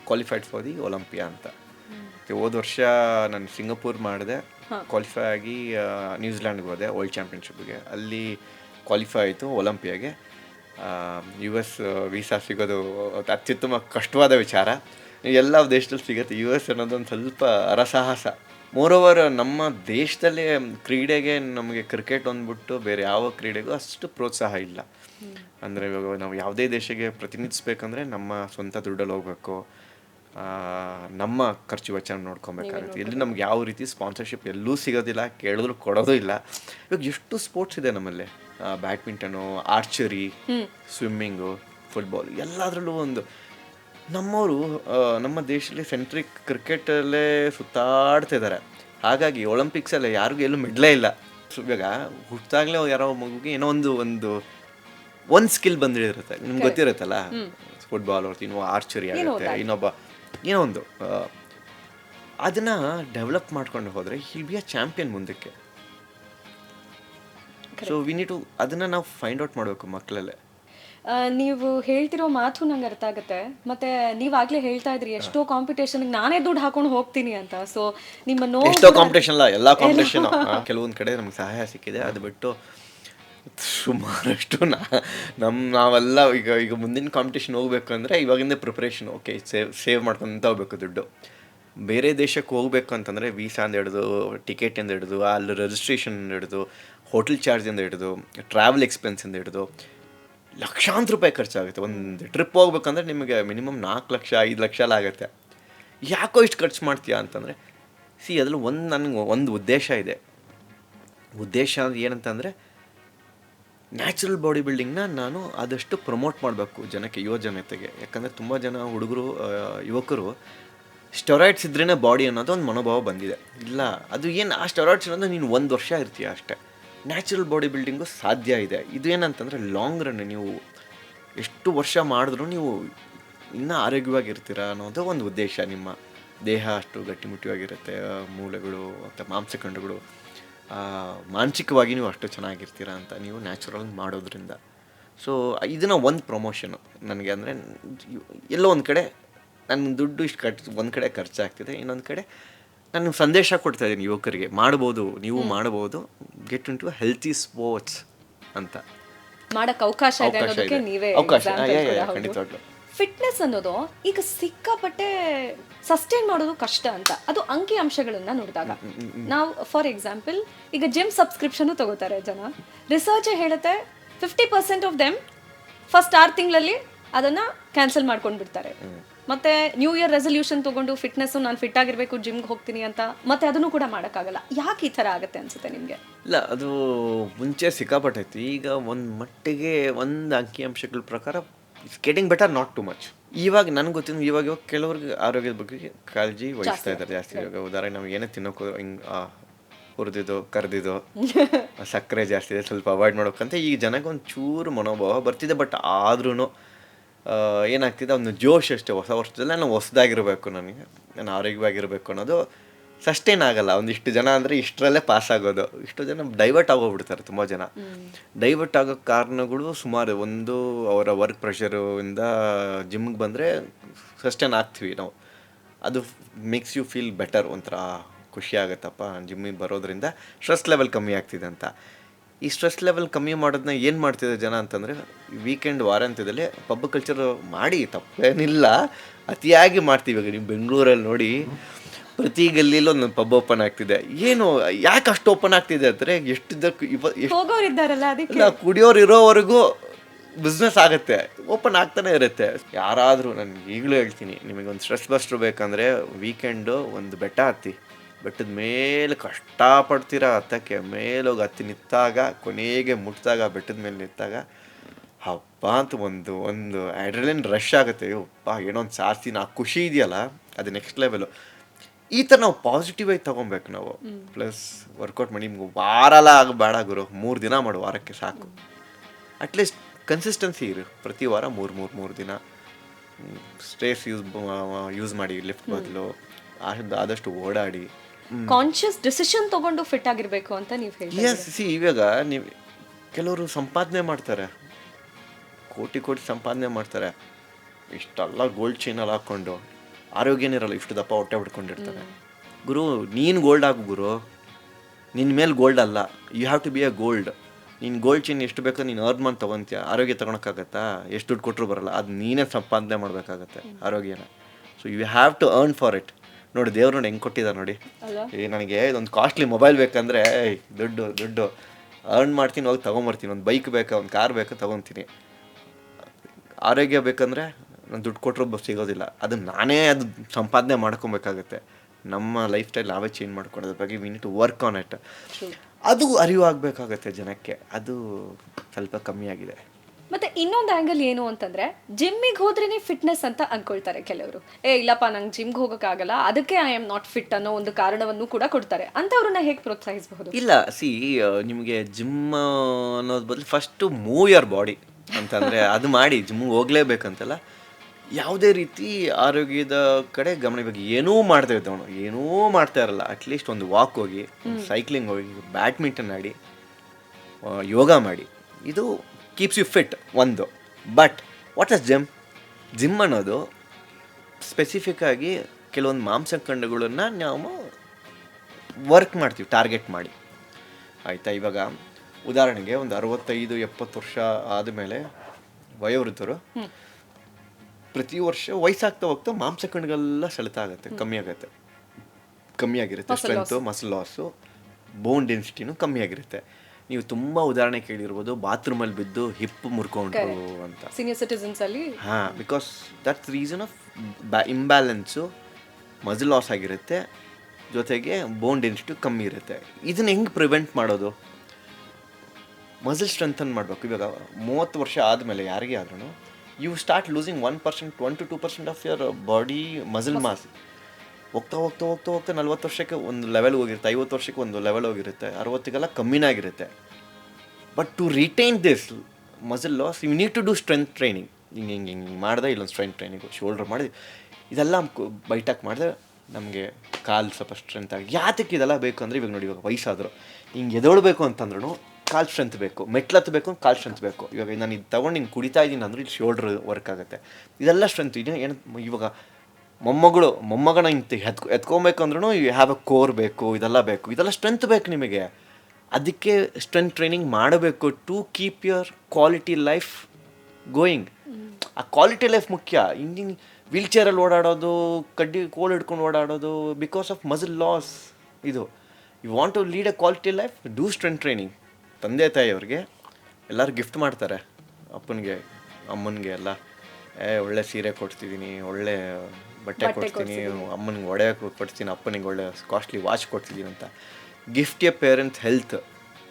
ಕ್ವಾಲಿಫೈಡ್ ಫಾರ್ ದಿ ಒಲಂಪಿಯಾ ಅಂತ. ಮತ್ತು ಹೋದ ವರ್ಷ ನಾನು ಸಿಂಗಾಪುರ್ ಮಾಡಿದೆ. ಕ್ವಾಲಿಫೈ ಆಗಿ ನ್ಯೂಜಿಲ್ಯಾಂಡ್ಗೆ ಹೋದೆ ವರ್ಲ್ಡ್ ಚಾಂಪಿಯನ್ಶಿಪ್ಗೆ ಅಲ್ಲಿ ಕ್ವಾಲಿಫೈ ಆಯಿತು ಒಲಂಪಿಯಾಗೆ ಯು ಎಸ್ ವೀಸಾ ಸಿಗೋದು ಅತ್ಯುತ್ತಮ ಕಷ್ಟವಾದ ವಿಚಾರ. ಎಲ್ಲ ದೇಶದಲ್ಲಿ ಸಿಗುತ್ತೆ. ಯು ಎಸ್ ಅನ್ನೋದೊಂದು ಸ್ವಲ್ಪ ಅರಸಾಹಸ. ಮೋರೋವರ್ ನಮ್ಮ ದೇಶದಲ್ಲೇ ಕ್ರೀಡೆಗೆ ನಮಗೆ ಕ್ರಿಕೆಟ್ ಅಂದ್ಬಿಟ್ಟು ಬೇರೆ ಯಾವ ಕ್ರೀಡೆಗೂ ಅಷ್ಟು ಪ್ರೋತ್ಸಾಹ ಇಲ್ಲ. ಅಂದರೆ ಇವಾಗ ನಾವು ಯಾವುದೇ ದೇಶಕ್ಕೆ ಪ್ರತಿನಿಧಿಸ್ಬೇಕಂದ್ರೆ ನಮ್ಮ ಸ್ವಂತ ದುಡ್ಡಲ್ಲಿ ಹೋಗ್ಬೇಕು. ನಮ್ಮ ಖರ್ಚು ವೆಚ್ಚನ ನೋಡ್ಕೊಬೇಕಾಗುತ್ತೆ. ಇಲ್ಲಿ ನಮ್ಗೆ ಯಾವ ರೀತಿ ಸ್ಪಾನ್ಸರ್ಶಿಪ್ ಎಲ್ಲೂ ಸಿಗೋದಿಲ್ಲ ಕೇಳಿದ್ರು ಕೊಡೋದು ಇಲ್ಲ. ಇವಾಗ ಎಷ್ಟು ಸ್ಪೋರ್ಟ್ಸ್ ಇದೆ ನಮ್ಮಲ್ಲಿ. ಬ್ಯಾಡ್ಮಿಂಟನು ಆರ್ಚರಿ ಸ್ವಿಮ್ಮಿಂಗು ಫುಟ್ಬಾಲ್ ಎಲ್ಲದರಲ್ಲೂ ಒಂದು ನಮ್ಮವರು ನಮ್ಮ ದೇಶದಲ್ಲಿ ಸೆಂಟ್ರಿಕ್ ಕ್ರಿಕೆಟಲ್ಲೇ ಸುತ್ತಾಡ್ತಾ ಇದ್ದಾರೆ. ಹಾಗಾಗಿ ಒಲಿಂಪಿಕ್ಸಲ್ಲಿ ಯಾರಿಗೂ ಎಲ್ಲೂ ಮಿಡ್ಲೇ ಇಲ್ಲ. ಇವಾಗ ಹುಟ್ಟಾಗಲೇ ಯಾರೋ ಮಗುಗೆ ಏನೋ ಒಂದು ಒಂದು ಒಂದು ಸ್ಕಿಲ್ ಬಂದಿರುತ್ತೆ. ನಿಮ್ಗೆ ಗೊತ್ತಿರುತ್ತಲ್ಲ? ಫುಟ್ಬಾಲ್ ಅವ್ರದ್ದು ಇನ್ನೂ ಆರ್ಚರಿ ಆಗುತ್ತೆ ಇನ್ನೊಬ್ಬ ಏನೋ ಒಂದು ಅದನ್ನು ಡೆವಲಪ್ ಮಾಡ್ಕೊಂಡು ಹೋದರೆ ಹಿಲ್ ಬಿ ಅ ಚಾಂಪಿಯನ್ ಮುಂದಕ್ಕೆ. ಸೊ ವಿ ನೀಡ್ ಟು ಅದನ್ನ ನಾವು ಫೈಂಡ್ ಔಟ್ ಮಾಡಬೇಕು ಮಕ್ಕಳಲ್ಲೇ ನೀವು ಹೇಳ್ತಿರೋ ಮಾತು ನಂಗೆ ಅರ್ಥ ಆಗುತ್ತೆ. ಮತ್ತೆ ನೀವಾಗ್ಲೇ ಹೇಳ್ತಾ ಇದ್ರಿ ಎಷ್ಟೋ ಕಾಂಪಿಟೇಷನ್ ನಾನೇ ದುಡ್ಡು ಹಾಕೊಂಡು ಹೋಗ್ತೀನಿ ಅಂತ. ಸೊ ನಿಮ್ಮ ನೋ ಎಷ್ಟೋ ಕಾಂಪಿಟೇಷನ್ ಅಲ್ಲ ಎಲ್ಲ ಕಾಂಪಿಟೇಷನ್ ಕೆಲವೊಂದು ಕಡೆ ನಮ್ಗೆ ಸಹಾಯ ಸಿಕ್ಕಿದೆ. ಅದು ಬಿಟ್ಟು ಸುಮಾರಷ್ಟು ನಾ ನಮ್ಮ ನಾವೆಲ್ಲ ಈಗ ಈಗ ಮುಂದಿನ ಕಾಂಪಿಟೇಷನ್ ಹೋಗ್ಬೇಕು ಅಂದರೆ ಇವಾಗಿಂದ ಪ್ರಿಪ್ರೇಷನ್ ಓಕೆ ಸೇವ್ ಸೇವ್ ಮಾಡ್ಕೊಂತ ಹೋಗ್ಬೇಕು ದುಡ್ಡು. ಬೇರೆ ದೇಶಕ್ಕೆ ಹೋಗ್ಬೇಕು ಅಂತಂದರೆ ವೀಸಾಂದ ಹಿಡಿದು ಟಿಕೆಟಿಂದ ಹಿಡಿದು ಅಲ್ಲಿ ರಿಜಿಸ್ಟ್ರೇಷನ್ ಹಿಡಿದು ಹೋಟೆಲ್ ಚಾರ್ಜಿಂದ ಹಿಡಿದು ಟ್ರಾವೆಲ್ ಎಕ್ಸ್ಪೆನ್ಸಿಂದ ಹಿಡಿದು ಲಕ್ಷಾಂತರ ರೂಪಾಯಿ ಖರ್ಚಾಗುತ್ತೆ. ಒಂದು ಟ್ರಿಪ್ ಹೋಗ್ಬೇಕಂದ್ರೆ ನಿಮಗೆ ಮಿನಿಮಮ್ ನಾಲ್ಕು ಲಕ್ಷ, ಐದು ಲಕ್ಷ ಎಲ್ಲ ಆಗುತ್ತೆ. ಯಾಕೋ ಇಷ್ಟು ಖರ್ಚು ಮಾಡ್ತೀಯಾ ಅಂತಂದರೆ ಸಿ ಅದರಲ್ಲಿ ಒಂದು ನನಗೆ ಒಂದು ಉದ್ದೇಶ ಇದೆ. ಉದ್ದೇಶ ಅಂದ್ರೆ ಏನಂತಂದರೆ ನ್ಯಾಚುರಲ್ ಬಾಡಿ ಬಿಲ್ಡಿಂಗ್ನ ನಾನು ಆದಷ್ಟು ಪ್ರಮೋಟ್ ಮಾಡಬೇಕು ಜನಕ್ಕೆ ಯುವ ಜನತೆಗೆ ಯಾಕಂದರೆ ತುಂಬ ಜನ ಹುಡುಗರು ಯುವಕರು ಸ್ಟೆರಾಯ್ಡ್ಸ್ ಇದ್ರೇ ಬಾಡಿ ಅನ್ನೋದು ಒಂದು ಮನೋಭಾವ ಬಂದಿದೆ. ಇಲ್ಲ, ಅದು ಏನು ಆ ಸ್ಟೆರಾಯ್ಡ್ಸ್ ಅನ್ನೋದು ನೀನು ಒಂದು ವರ್ಷ ಇರ್ತೀಯ ಅಷ್ಟೇ. ನ್ಯಾಚುರಲ್ ಬಾಡಿ ಬಿಲ್ಡಿಂಗು ಸಾಧ್ಯ ಇದೆ. ಇದು ಏನಂತಂದರೆ ಲಾಂಗ್ ರನ್ ನೀವು ಎಷ್ಟು ವರ್ಷ ಮಾಡಿದ್ರೂ ನೀವು ಇನ್ನೂ ಆರೋಗ್ಯವಾಗಿರ್ತೀರ ಅನ್ನೋದು ಒಂದು ಉದ್ದೇಶ. ನಿಮ್ಮ ದೇಹ ಅಷ್ಟು ಗಟ್ಟಿಮುಟ್ಟಿಯಾಗಿರುತ್ತೆ ಮೂಳೆಗಳು ಮತ್ತು ಮಾಂಸಖಂಡಗಳು ಮಾನಸಿಕವಾಗಿ ನೀವು ಅಷ್ಟು ಚೆನ್ನಾಗಿರ್ತೀರ ಅಂತ ನೀವು ನ್ಯಾಚುರಲ್ ಮಾಡೋದ್ರಿಂದ. ಸೊ ಇದನ್ನ ಒಂದು ಪ್ರಮೋಷನು ನನಗೆ ಅಂದರೆ ಎಲ್ಲೋ ಒಂದು ಕಡೆ ನನ್ನ ದುಡ್ಡು ಇಷ್ಟು ಕಟ್, ಒಂದು ಕಡೆ ಖರ್ಚಾಗ್ತಿದೆ, ಇನ್ನೊಂದು ಕಡೆ ನಾನು ಸಂದೇಶ ಕೊಡ್ತಾ ಇದ್ದೀನಿ ಯುವಕರಿಗೆ. ಮಾಡ್ಬೋದು ನೀವು ಮಾಡ್ಬೋದು get into healthy sports ಅಂತ. ಮಾಡಕ್ ಅವಕಾಶ ಇದೆ ಅವಕಾಶ ಅನ್ನೋದಕ್ಕೆ ಇದೆ. ನೀವೇ ಅವಕಾಶ, ಯಾ, ಯಾ, ಯಾ, ಖಂಡಿತವಾಗ್ಲೂ. ಫಿಟ್ನೆಸ್ ಅನ್ನೋದು ಈಗ ಸಿಕ್ಕಾಪಟ್ಟೆ ಸಸ್ಟೈನ್ ಮಾಡೋದು ಕಷ್ಟ ಅಂತ. ಅದು ಅಂಕಿ ಅಂಶಗಳನ್ನ ನೋಡಿದಾಗ. ನಾವು ಫಾರ್ ಎಕ್ಸಾಂಪಲ್ ಈಗ ಜಿಮ್ ಸಬ್ಸ್ಕ್ರಿಪ್ಷನ್ ತಗೋತಾರೆ ಜನ. ರಿಸರ್ಚ್ ಹೇಳುತ್ತೆ fifty percent of them first ಆರು ತಿಂಗಳಲ್ಲಿ ಅದನ್ನ ಕ್ಯಾನ್ಸಲ್ ಮಾಡ್ಕೊಂಡು ಬಿಡ್ತಾರೆ ಮತ್ತೆ ನ್ಯೂ ಇಯರ್ ರೆಸೊಲ್ಯೂಷನ್ ತಗೊಂಡು ಫಿಟ್ನೆಸ್ ನಾನು ಫಿಟ್ ಆಗಿರ್ಬೇಕು ಜಿಮ್ಗೆ ಹೋಗ್ತೀನಿ ಅಂತ ಮತ್ತೆ ಅದನ್ನು ಕೂಡ ಮಾಡೋಕ್ಕಾಗಲ್ಲ. ಯಾಕೆ ಈ ಥರ ಆಗುತ್ತೆ ಅನ್ಸುತ್ತೆ ನಿಮಗೆ? ಇಲ್ಲ ಅದು ಮುಂಚೆ ಸಿಕ್ಕಾಪಟ್ಟೈತಿ. ಈಗ ಒಂದು ಮಟ್ಟಿಗೆ ಒಂದು ಅಂಕಿಅಂಶಗಳ ಪ್ರಕಾರ it's getting better not too much ಇವಾಗ ನನಗೆ ಗೊತ್ತಿನ ಇವಾಗ ಇವಾಗ ಕೆಲವ್ರಿಗೆ ಆರೋಗ್ಯದ ಬಗ್ಗೆ ಕಾಳಜಿ ವಹಿಸ್ತಾ ಇದ್ದಾರೆ ಜಾಸ್ತಿ. ಇವಾಗ ಉದಾಹರಣೆ ನಾವು ಏನೇ ತಿನ್ನೋಕೆ ಹಿಂಗೆ ಹುರಿದಿದ್ದು ಕರೆದಿದ್ದು ಸಕ್ಕರೆ ಜಾಸ್ತಿ ಇದೆ ಸ್ವಲ್ಪ ಅವಾಯ್ಡ್ ಮಾಡೋಕ್ಕಂತ ಈಗ ಜನಕ್ಕೆ ಒಂದು ಚೂರು ಮನೋಭಾವ ಬರ್ತಿದೆ ಬಟ್ ಆದ್ರೂ ಏನಾಗ್ತಿದೆ ಒಂದು ಜೋಶ್ ಅಷ್ಟೇ ಹೊಸ ವರ್ಷದಲ್ಲಿ ನಾನು ಹೊಸದಾಗಿರಬೇಕು ನನಗೆ. ನಾನು ಆರೋಗ್ಯವಾಗಿರಬೇಕು ಅನ್ನೋದು ಸಸ್ಟೈನ್ ಆಗಲ್ಲ. ಒಂದಿಷ್ಟು ಜನ ಅಂದರೆ ಇಷ್ಟರಲ್ಲೇ ಪಾಸ್ ಆಗೋದು. ಇಷ್ಟು ಜನ ಡೈವರ್ಟ್ ಆಗೋಗ್ಬಿಡ್ತಾರೆ ತುಂಬ ಜನ. ಡೈವರ್ಟ್ ಆಗೋ ಕಾರಣಗಳು ಸುಮಾರು ಒಂದು ಅವರ ವರ್ಕ್ ಪ್ರೆಷರು ಇಂದ ಜಿಮ್ಗೆ ಬಂದರೆ ಸಸ್ಟೈನ್ ಆಗ್ತೀವಿ ನಾವು. ಅದು ಮೇಕ್ಸ್ ಯು ಫೀಲ್ ಬೆಟರ್ ಒಂಥರ ಖುಷಿ ಆಗುತ್ತಪ್ಪ ಜಿಮ್ಮಿಗೆ ಬರೋದ್ರಿಂದ ಸ್ಟ್ರೆಸ್ ಲೆವೆಲ್ ಕಮ್ಮಿ ಆಗ್ತಿದೆ ಅಂತ. ಈ ಸ್ಟ್ರೆಸ್ ಲೆವೆಲ್ ಕಮ್ಮಿ ಮಾಡೋದನ್ನ ಏನು ಮಾಡ್ತಿದ್ದಾರೆ ಜನ ಅಂತಂದರೆ ವೀಕೆಂಡ್ ವಾರಾಂತ್ಯದಲ್ಲಿ ಪಬ್ ಕಲ್ಚರ್ ಮಾಡಿ ತಪ್ಪೇನಿಲ್ಲ. ಅತಿಯಾಗಿ ಮಾಡ್ತೀವಿ ಇವಾಗ ನೀವು ಬೆಂಗಳೂರಲ್ಲಿ ನೋಡಿ. ಪ್ರತಿ ಗಲ್ಲಿಲೂ ಒಂದು ಪಬ್ ಓಪನ್ ಆಗ್ತಿದೆ. ಏನು ಯಾಕೆ ಅಷ್ಟು ಓಪನ್ ಆಗ್ತಿದೆ ಅಂದರೆ ಎಷ್ಟು ಇವ ಎಷ್ಟು ಕುಡಿಯೋರು ಇರೋವರೆಗೂ ಬಿಸ್ನೆಸ್ ಆಗುತ್ತೆ. ಓಪನ್ ಆಗ್ತಾನೆ ಇರುತ್ತೆ. ಯಾರಾದರೂ ನಾನು ಈಗಲೂ ಹೇಳ್ತೀನಿ ನಿಮಗೆ ಒಂದು ಸ್ಟ್ರೆಸ್ ಬಸ್ಟ್ರು ಬೇಕಂದರೆ ವೀಕೆಂಡು ಒಂದು ಬೆಟ್ಟ ಹತ್ತಿ. ಬೆಟ್ಟದ ಮೇಲೆ ಕಷ್ಟಪಡ್ತೀರಾ ಹತ್ತಕ್ಕೆ ಮೇಲೋಗಿ ಹತ್ತಿ ನಿಂತಾಗ ಕೊನೆಗೆ ಮುಟ್ಟಿದಾಗ ಬೆಟ್ಟದ ಮೇಲೆ ನಿಂತಾಗ ಹಬ್ಬ ಅಂತ ಒಂದು ಒಂದು ಅಡ್ರಲಿನ್ ರಶ್ ಆಗುತ್ತೆ. ಅಪ್ಪ ಏನೋ ಒಂದು ಸಾರ್ತೀನಿ ಆ ಖುಷಿ ಇದೆಯಲ್ಲ ಅದು ನೆಕ್ಸ್ಟ್ ಲೆವೆಲು ಈ ಥರ ನಾವು ಪಾಸಿಟಿವ್ ಆಗಿ ತೊಗೊಬೇಕು ನಾವು. ಪ್ಲಸ್ ವರ್ಕೌಟ್ ಮಾಡಿ ನಿಮ್ಗೆ ವಾರಲ್ಲ ಆಗಬೇಡ ಗುರು. ಮೂರು ದಿನ ಮಾಡು ವಾರಕ್ಕೆ ಸಾಕು. ಅಟ್ಲೀಸ್ಟ್ ಕನ್ಸಿಸ್ಟೆನ್ಸಿ ಇರು. ಪ್ರತಿ ವಾರ ಮೂರು ಮೂರು ಮೂರು ದಿನ. ಸ್ಟೇಸ್ ಯೂಸ್ ಯೂಸ್ ಮಾಡಿ ಲಿಫ್ಟ್ ಬದಲು ಆದಷ್ಟು ಓಡಾಡಿ. ಕಾನ್ಶಿಯಸ್ ಡಿಸಿಷನ್ ತಗೊಂಡು ಫಿಟ್ ಆಗಿರ್ಬೇಕು ಅಂತ ನೀವು ಹೇಳಿ ಎಸ್ ಸಿ ಇವಾಗ ನೀವು ಕೆಲವರು ಸಂಪಾದನೆ ಮಾಡ್ತಾರೆ. ಕೋಟಿ ಕೋಟಿ ಸಂಪಾದನೆ ಮಾಡ್ತಾರೆ. ಇಷ್ಟೆಲ್ಲ ಗೋಲ್ಡ್ ಚೈನಲ್ಲಿ ಹಾಕೊಂಡು ಆರೋಗ್ಯನೇ ಇರಲ್ಲ ಇಷ್ಟು ದಪ್ಪ ಹೊಟ್ಟೆ ಬಿಡ್ಕೊಂಡಿರ್ತಾರೆ ಗುರು ನೀನು ಗೋಲ್ಡ್ ಆಗು ಗುರು. ನಿನ್ನ ಮೇಲೆ ಗೋಲ್ಡ್ ಅಲ್ಲ. You have to be a gold ನೀನು ಗೋಲ್ಡ್ ಚೈನ್ ಎಷ್ಟು ಬೇಕೋ ನೀನು ಅರ್ನ್ ಮಾಡಿ ತೊಗೊಂತೀಯ. ಆರೋಗ್ಯ ತೊಗೊಳಕ್ಕಾಗತ್ತಾ? ಎಷ್ಟು ದುಡ್ಡು ಕೊಟ್ಟರು ಬರಲ್ಲ. ಅದು ನೀನೇ ಸಂಪಾದನೆ ಮಾಡಬೇಕಾಗತ್ತೆ ಆರೋಗ್ಯನ. So you have to earn for it ನೋಡಿ ದೇವ್ರು ನೋಡಿ ಹೆಂಗೆ ಕೊಟ್ಟಿದ್ದಾರೆ ನೋಡಿ. ಈ ಏ ನನಗೆ ಇದೊಂದು ಕಾಸ್ಟ್ಲಿ ಮೊಬೈಲ್ ಬೇಕಂದ್ರೆ ದುಡ್ಡು ದುಡ್ಡು. ಅರ್ನ್ ಮಾಡ್ತೀನಿ ಹೋಗಿ ತೊಗೊಂಬರ್ತೀನಿ. ಒಂದು ಬೈಕ್ ಬೇಕಾ ಒಂದು ಕಾರ್ ಬೇಕಾ ತೊಗೊತೀನಿ. ಆರೋಗ್ಯ ಬೇಕಂದ್ರೆ ನಾನು ದುಡ್ಡು ಕೊಟ್ಟರು ಸಿಗೋದಿಲ್ಲ. ಅದು ನಾನೇ ಅದು ಸಂಪಾದನೆ ಮಾಡ್ಕೊಬೇಕಾಗತ್ತೆ. ನಮ್ಮ ಲೈಫ್ ಸ್ಟೈಲ್ ನಾವೇ ಚೇಂಜ್ ಮಾಡ್ಕೊಳ್ಳೋದ್ರ ಬಗ್ಗೆ we need to work on it ಅದು ಅರಿವಾಗಬೇಕಾಗತ್ತೆ ಜನಕ್ಕೆ. ಅದು ಸ್ವಲ್ಪ ಕಮ್ಮಿ ಆಗಿದೆ. ಮತ್ತೆ ಇನ್ನೊಂದು ಆಂಗಲ್ ಏನು ಅಂತಂದ್ರೆ ಜಿಮ್ಮಿಗೆ ಹೋದ್ರೇನೆ ಫಿಟ್ನೆಸ್ ಅಂತ ಅನ್ಕೊಳ್ತಾರೆ ಕೆಲವರು. ಏ ಇಲ್ಲಪ್ಪ ನಂಗೆ ಜಿಮ್ಗೆ ಹೋಗೋಕ್ಕಾಗಲ್ಲ ಅದಕ್ಕೆ ಐ ಆಮ್ ನಾಟ್ ಫಿಟ್ ಅನ್ನೋ ಒಂದು ಕಾರಣವನ್ನು ಕೂಡ ಕೊಡ್ತಾರೆ. ಅಂತವ್ರನ್ನ ಹೇಗೆ ಪ್ರೋತ್ಸಾಹಿಸಬಹುದು? ಇಲ್ಲ ಸಿ ನಿಮಗೆ ಜಿಮ್ ಅನ್ನೋದು ಬದಲು ಫಸ್ಟು ಮೂವ್ ಯರ್ ಬಾಡಿ ಅಂತಂದರೆ ಅದು ಮಾಡಿ ಜಿಮ್ ಹೋಗ್ಲೇಬೇಕಂತಲ್ಲ ಯಾವುದೇ ರೀತಿ ಆರೋಗ್ಯದ ಕಡೆ ಗಮನ ಇವಾಗ ಏನೂ ಮಾಡ್ತಾ ಇದ್ದವನು ಏನೂ ಮಾಡ್ತಾ ಇರಲ್ಲ. ಅಟ್ಲೀಸ್ಟ್ ಒಂದು ವಾಕ್ ಹೋಗಿ ಸೈಕ್ಲಿಂಗ್ ಹೋಗಿ ಬ್ಯಾಡ್ಮಿಂಟನ್ ಆಡಿ ಯೋಗ ಮಾಡಿ. ಇದು ಕೀಪ್ಸ್ ಯು ಫಿಟ್ ಒಂದು. But what is gym gym ಅನ್ನೋದು ಸ್ಪೆಸಿಫಿಕ್ ಆಗಿ ಕೆಲವೊಂದು ಮಾಂಸಖಂಡಗಳನ್ನು ನಾವು ವರ್ಕ್ ಮಾಡ್ತೀವಿ ಟಾರ್ಗೆಟ್ ಮಾಡಿ. ಆಯಿತಾ? ಇವಾಗ ಉದಾಹರಣೆಗೆ ಒಂದು ಅರವತ್ತೈದು ಎಪ್ಪತ್ತು ವರ್ಷ ಆದಮೇಲೆ ವಯೋವೃದ್ಧರು ಪ್ರತಿ ವರ್ಷ ವಯಸ್ಸಾಗ್ತಾ ಹೋಗ್ತಾ ಮಾಂಸಖಂಡಗಳೆಲ್ಲ ಸೆಳೆತ ಆಗುತ್ತೆ ಕಮ್ಮಿ ಆಗುತ್ತೆ. ಕಮ್ಮಿ ಆಗಿರುತ್ತೆ ಸ್ಟ್ರೆಂತು ಮಸಲ್ ಲಾಸು ಬೋನ್ ಡೆನ್ಸಿಟಿನೂ ಕಮ್ಮಿ ಆಗಿರುತ್ತೆ. ನೀವು ತುಂಬ ಉದಾಹರಣೆ ಕೇಳಿರ್ಬೋದು ಬಾತ್ರೂಮಲ್ಲಿ ಬಿದ್ದು ಹಿಪ್ ಮುರ್ಕೊಂಡ್ರು ಅಂತ. ಸೀನಿಯರ್ ಸಿಟಿಸನ್ಸ್ ಅಲ್ಲಿ ಹಾಂ because that's reason of imbalance muscle loss ಆಗಿರುತ್ತೆ ಜೊತೆಗೆ ಬೋನ್ ಡೆನ್ಸಿಟಿ ಕಮ್ಮಿ ಇರುತ್ತೆ. ಇದನ್ನ ಹೆಂಗೆ ಪ್ರಿವೆಂಟ್ ಮಾಡೋದು? ಮಸಲ್ ಸ್ಟ್ರೆಂಥನ್ ಮಾಡಬೇಕು. ಇವಾಗ ಮೂವತ್ತು ವರ್ಷ ಆದಮೇಲೆ ಯಾರಿಗೆ ಆದ್ರೂ you start losing one percent one to two percent of your body muscle mass ಹೋಗ್ತಾ ಹೋಗ್ತಾ ಹೋಗ್ತಾ ಹೋಗ್ತಾ ನಲ್ವತ್ತು ವರ್ಷಕ್ಕೆ ಒಂದು ಲೆವೆಲ್ ಹೋಗಿರುತ್ತೆ, ಐವತ್ತು ವರ್ಷಕ್ಕೆ ಒಂದು ಲೆವೆಲ್ ಹೋಗಿರುತ್ತೆ ಅರವತ್ತಿಗೆಲ್ಲ ಕಮ್ಮಿನಾಗಿರುತ್ತೆ but to retain this muscle loss you need to do strength training ಹಿಂಗೆ ಹಿಂಗೆ ಹಿಂಗೆ ಮಾಡಿದೆ ಇಲ್ಲೊಂದು ಸ್ಟ್ರೆಂತ್ ಟ್ರೈನಿಂಗು ಶೋಲ್ಡ್ರ್ ಮಾಡಿದೆ. ಇದೆಲ್ಲ ಬೈಟಾಕ್ ಮಾಡಿದೆ, ನಮಗೆ ಕಾಲು ಸ್ವಲ್ಪ ಸ್ಟ್ರೆಂತ್ ಆಗಿ. ಯಾತಕ್ಕೆ ಇದೆಲ್ಲ ಬೇಕು ಅಂದರೆ ಇವಾಗ ನೋಡಿ, ಇವಾಗ ವಯಸ್ಸಾದರು. ಹಿಂಗೆ ಎದೊಳ್ಬೇಕು ಅಂತಂದ್ರೂ ಕಾಲು ಸ್ಟ್ರೆಂತ್ ಬೇಕು, ಮೆಟ್ಲು ಬೇಕು ಕಾಲು ಸ್ಟ್ರೆಂತ್ ಬೇಕು. ಇವಾಗ ನಾನು ಇದು ತೊಗೊಂಡು ಹಿಂಗೆ ಕುಡಿತಾ ಇದ್ದೀನಿ ಅಂದರೆ ಇಲ್ಲಿ ಶೋಲ್ಡ್ರ್ ವರ್ಕ್ ಆಗುತ್ತೆ. ಇದೆಲ್ಲ ಸ್ಟ್ರೆಂತ್ ಇದೆ ಏನು, ಇವಾಗ ಮೊಮ್ಮಗಳು, ಮೊಮ್ಮಗನ ಹಿಂಗೆ ಎತ್ಕೊ ಎತ್ಕೊಬೇಕಂದ್ರೂ ಯು ಹ್ಯಾವ್ ಅ ಕೋರ್ ಬೇಕು, ಇದೆಲ್ಲ ಬೇಕು, ಇದೆಲ್ಲ ಸ್ಟ್ರೆಂತ್ ಬೇಕು ನಿಮಗೆ. ಅದಕ್ಕೆ ಸ್ಟ್ರೆಂತ್ ಟ್ರೈನಿಂಗ್ ಮಾಡಬೇಕು to keep your quality life going ಆ ಕ್ವಾಲಿಟಿ ಲೈಫ್ ಮುಖ್ಯ. ಹಿಂಗೆ ವೀಲ್ ಚೇರಲ್ಲಿ ಓಡಾಡೋದು, ಕಡ್ಡಿ, ಕೋಲ್ ಹಿಡ್ಕೊಂಡು ಓಡಾಡೋದು ಬಿಕಾಸ್ ಆಫ್ ಮಸಲ್ ಲಾಸ್ ಇದು. You want to lead a quality life do strength training ತಂದೆ, ತಾಯಿಯವ್ರಿಗೆ ಎಲ್ಲರೂ ಗಿಫ್ಟ್ ಮಾಡ್ತಾರೆ. ಅಪ್ಪನಿಗೆ, ಅಮ್ಮನಿಗೆ ಎಲ್ಲ. ಏ, ಒಳ್ಳೆ ಸೀರೆ ಕೊಡ್ತಿದ್ದೀನಿ ಒಳ್ಳೆ ಬಟ್ಟೆ ಕೊಡ್ತೀನಿ ಅಮ್ಮನಿಗೆ ಒಡೆ ಕೊಡ್ತೀನಿ ಅಪ್ಪನಿಗೆ ಒಳ್ಳೆ ಕಾಸ್ಟ್ಲಿ ವಾಚ್ ಕೊಡ್ತಿದ್ದೀನಿ ಅಂತ. ಗಿಫ್ಟ್ ಎ ಪೇರೆಂಟ್ಸ್ ಹೆಲ್ತ್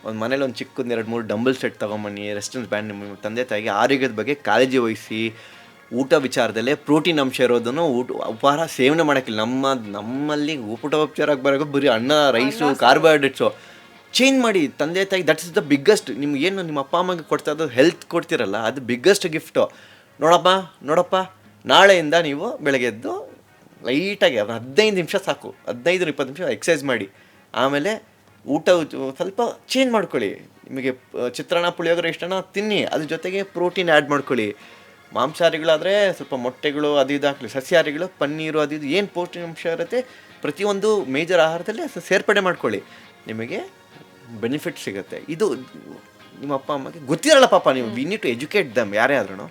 ಒಂದು ಮನೇಲಿ ಒಂದು ಚಿಕ್ಕದು ಎರಡು ಮೂರು ಡಂಬಲ್ ಸೆಟ್ ತೊಗೊಂಬನ್ನಿ ರೆಸ್ಟೆನ್ಸ್ ಬ್ಯಾಂಡ್ ನಿಮ್ಮ ತಂದೆ ತಾಯಿಗೆ ಆರೋಗ್ಯದ ಬಗ್ಗೆ ಕಾಳಜಿ ವಹಿಸಿ ಊಟ ವಿಚಾರದಲ್ಲೇ ಪ್ರೋಟೀನ್ ಅಂಶ ಇರೋದನ್ನು ಊಟ ಉಪಹಾರ ಸೇವನೆ ಮಾಡೋಕ್ಕಿಲ್ಲ. ನಮ್ಮ ನಮ್ಮಲ್ಲಿ ಊಟೋಪಚಾರಕ್ಕೆ ಬರೋಕೆ ಬರೀ ಅನ್ನ ರೈಸು ಕಾರ್ಬೋಹೈಡ್ರೇಟ್ಸು ಚೇಂಜ್ ಮಾಡಿ ತಂದೆ ತಾಯಿ ದಟ್ಸ್ ದ ಬಿಗ್ಗೆಸ್ಟ್ ನಿಮ್ಗೆ ಏನು ನಿಮ್ಮ ಅಪ್ಪ ಅಮ್ಮಗೆ ಕೊಡ್ತಾ ಇದ್ದು ಹೆಲ್ತ್ ಕೊಡ್ತಿರಲ್ಲ ಅದು ಬಿಗ್ಗೆಸ್ಟ್ ಗಿಫ್ಟು ನೋಡಪ್ಪ ನೋಡಪ್ಪ. ನಾಳೆಯಿಂದ ನೀವು ಬೆಳಗ್ಗೆ ಎದ್ದು ಲೈಟಾಗಿ ಒಂದು ಹದಿನೈದು ನಿಮಿಷ ಸಾಕು, ಹದಿನೈದು ಇಪ್ಪತ್ತು ನಿಮಿಷ ಎಕ್ಸಸೈಸ್ ಮಾಡಿ. ಆಮೇಲೆ ಊಟ ಸ್ವಲ್ಪ ಚೇಂಜ್ ಮಾಡ್ಕೊಳ್ಳಿ. ನಿಮಗೆ ಚಿತ್ರಾನ್ನ, ಪುಳಿಯೋಗರೆ ಇಷ್ಟನ ತಿನ್ನಿ. ಅದ್ರ ಜೊತೆಗೆ ಪ್ರೋಟೀನ್ ಆ್ಯಡ್ ಮಾಡ್ಕೊಳ್ಳಿ. ಮಾಂಸಾಹಾರಿಗಳಾದರೆ ಸ್ವಲ್ಪ ಮೊಟ್ಟೆಗಳು ಅದು ಇದು ಹಾಕಲಿ. ಸಸ್ಯಾಹಾರಿಗಳು, ಪನ್ನೀರು ಅದು ಇದು ಏನು ಪೌಷ್ಟಿಕಾಂಶ ಇರುತ್ತೆ ಪ್ರತಿಯೊಂದು ಮೇಜರ್ ಆಹಾರದಲ್ಲಿ ಸೇರ್ಪಡೆ ಮಾಡ್ಕೊಳ್ಳಿ. ನಿಮಗೆ ಬೆನಿಫಿಟ್ ಸಿಗುತ್ತೆ. ಇದು ನಿಮ್ಮ ಅಪ್ಪ, ಅಮ್ಮಗೆ ಗೊತ್ತಿರಲ್ಲ ಪಾಪ ನೀವು we need to educate them ಯಾರೇ ಆದ್ರೂ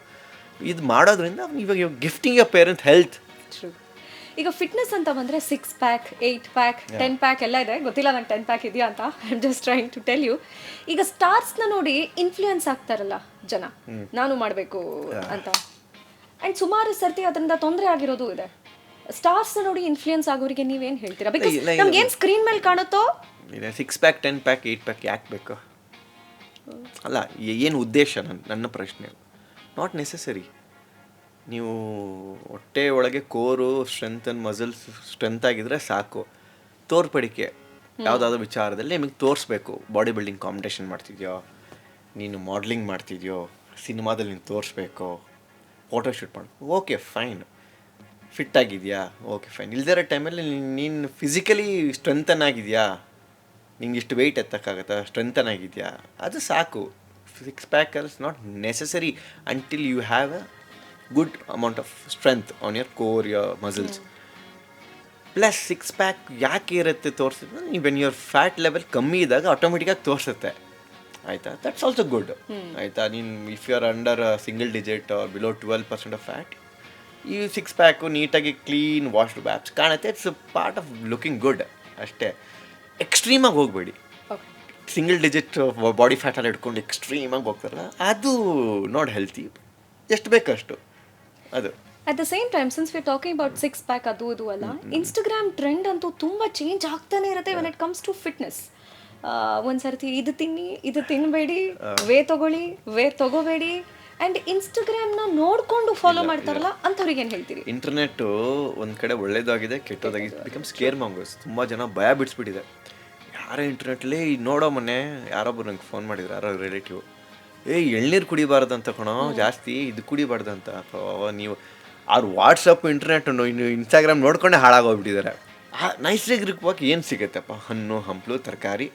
ಇದು ಮಾಡೋದ್ರಿಂದ ಇವಾಗ ಗಿಫ್ಟಿಂಗ್ ಅ ಪೇರೆಂಟ್ ಹೆಲ್ತ್ ಈಗ ಫಿಟ್ನೆಸ್ ಅಂತ ಬಂದ್ರೆ six pack eight pack ten pack ಎಲ್ಲ ಇದೆ. ಗೊತ್ತಿಲ್ಲ ನಂಗೆ ಟೆನ್ ಪ್ಯಾಕ್ ಇದೆಯಾ ಅಂತ. I am just trying to tell you ಈಗ ಸ್ಟಾರ್ಸ್ನ ನೋಡಿ ಇನ್ಫ್ಲೂಯೆನ್ಸ್ ಆಗ್ತಾರಲ್ಲ ಜನ. ನಾನು ಮಾಡಬೇಕು ಅಂತ. ಆ್ಯಂಡ್ ಸುಮಾರು ಸರ್ತಿ ಅದರಿಂದ ತೊಂದರೆ ಆಗಿರೋದು ಇದೆ. ಸ್ಟಾರ್ಸ್ ನೋಡಿ ಇನ್ಫ್ಲೂಯೆನ್ಸ್ ಆಗೋರಿಗೆ ನೀವೇನು ಹೇಳ್ತೀರಾ? ಬಿಕಾಸ್. ನಮ್ಗೆ ಏನು ಸ್ಕ್ರೀನ್ ಮೇಲೆ ಕಾಣುತ್ತೋ? ಇದೆ. Six pack ten pack eight pack ಯಾಕೆ ಬೇಕು? ಅಲ್ಲ ಏನು ಉದ್ದೇಶ ನನ್ನ ನನ್ನ ಪ್ರಶ್ನೆ? ನಾಟ್ ನೆಸೆಸರಿ ನೀವು ಹೊಟ್ಟೆ ಒಳಗೆ core strength and muscles strength ಆಗಿದ್ರೆ ಸಾಕು. ತೋರ್ಪಡಿಕೆ ಯಾವುದಾದ್ರೂ ವಿಚಾರದಲ್ಲಿ ನಿಮಗೆ ತೋರಿಸ್ಬೇಕು. ಬಾಡಿ ಬಿಲ್ಡಿಂಗ್ ಕಾಂಪಿಟೇಷನ್ ಮಾಡ್ತಿದ್ಯೋ ನೀನು ಮಾಡ್ಲಿಂಗ್ ಮಾಡ್ತಿದ್ಯೋ ಸಿನಿಮಾದಲ್ಲಿ ನೀನು ತೋರಿಸ್ಬೇಕು. ಫೋಟೋ ಶೂಟ್ ಮಾಡಿ. ಓಕೆ ಫೈನ್ ಫಿಟ್ ಆಗಿದೆಯಾ? ಓಕೆ ಫೈನ್ ಇಲ್ದಿರೋ ಟೈಮಲ್ಲಿ ನೀನು ಫಿಸಿಕಲಿ ಸ್ಟ್ರೆಂತನ್ ಆಗಿದೆಯಾ ನಿಂಗೆ ಇಷ್ಟು ವೆಯ್ಟ್ ಎತ್ತಕ್ಕಾಗತ್ತಾ? ಸ್ಟ್ರೆಂತನ್ ಆಗಿದೆಯಾ ಅದು ಸಾಕು. Six pack is not necessary until you have a good amount of strength on your core your muscles plus six pack ಯಾಕೆ ಇರುತ್ತೆ ತೋರಿಸಿದ್ರೆ ವೆನ್ ಯುವರ್ ಫ್ಯಾಟ್ ಲೆವೆಲ್ ಕಮ್ಮಿ ಇದ್ದಾಗ ಆಟೋಮೆಟಿಕಾಗಿ ತೋರಿಸುತ್ತೆ. ಆಯಿತಾ? ದಟ್ಸ್ ಆಲ್ಸೋ ಗುಡ್ ಆಯಿತಾ? ನೀನು if you are under single digit below twelve percent of fat ಈ ಸಿಕ್ಸ್ ಪ್ಯಾಕು ನೀಟಾಗಿ ಕ್ಲೀನ್ ವಾಶ್ಡ್ ಬ್ಯಾಪ್ಸ್ ಕಾಣುತ್ತೆ. It's part of looking good ಅಷ್ಟೇ. ಎಕ್ಸ್ಟ್ರೀಮಾಗಿ ಹೋಗಬೇಡಿ. ಸಿಂಗಲ್ ಡಿಜಿಟ್ ಬಾಡಿ ಫ್ಯಾಟಲ್ಲಿ ಇಟ್ಕೊಂಡು ಎಕ್ಸ್ಟ್ರೀಮಾಗಿ ಹೋಗ್ತಾರಲ್ಲ ಅದು ನಾಟ್ ಹೆಲ್ತಿ ಎಷ್ಟು ಬೇಕಷ್ಟು ಅದು. At the same time since we talking about six pack ಅದು ಇದು ಅಲ್ಲ ಇನ್ಸ್ಟಾಗ್ರಾಮ್ ಟ್ರೆಂಡ್ ಅಂತೂ ತುಂಬ ಚೇಂಜ್ ಆಗ್ತಾನೆ ಇರುತ್ತೆ when it comes to fitness ಒಂದ್ಸರ್ತಿ ಇದು ತಿನ್ನಿ ಇದು ತಿನ್ನಬೇಡಿ ವೇ ತಗೊಳ್ಳಿ ವೇ ತಗೋಬೇಡಿ. ಆ್ಯಂಡ್ ಇನ್ಸ್ಟಾಗ್ರಾಮ್ನ ನೋಡ್ಕೊಂಡು ಫಾಲೋ ಮಾಡ್ತಾರಲ್ಲ ಅಂಥವ್ರಿಗೆ ಏನು ಹೇಳ್ತೀರಿ? ಇಂಟರ್ನೆಟ್ಟು ಒಂದು ಕಡೆ ಒಳ್ಳೇದಾಗಿದೆ ಕೆಟ್ಟದಾಗಿದೆ ಬಿಕಮ್ ಸ್ಕೇರ್ ಮಾಂಗಸ್ ತುಂಬ ಜನ ಭಯ ಬಿಡಿಸ್ಬಿಟ್ಟಿದೆ. ಯಾರೋ ಇಂಟರ್ನೆಟ್ಲೇ ಈಗ ನೋಡೋ ಮೊನ್ನೆ ಯಾರೊಬ್ಬರು ನಂಗೆ ಫೋನ್ ಮಾಡಿದ್ರು ಯಾರೋ ರಿಲೇಟಿವ್ ಏ ಎಳ್ನೀರು ಕುಡಿಬಾರ್ದಂತ ಕಣೋ ಜಾಸ್ತಿ ಇದು ಕುಡಿಬಾರ್ದಂತ. ನೀವು ಅವ್ರು ವಾಟ್ಸಪ್ ಇಂಟರ್ನೆಟ್ ಇನ್ನು ಇನ್ಸ್ಟಾಗ್ರಾಮ್ ನೋಡ್ಕೊಂಡೆ ಹಾಳಾಗೋಗ್ಬಿಟ್ಟಿದ್ದಾರೆ. ನೈಸರ್ಗಿಕವಾಗಿ ಏನು ಸಿಗುತ್ತಪ್ಪ? ಹಣ್ಣು ಹಂಪಲು ತರಕಾರಿ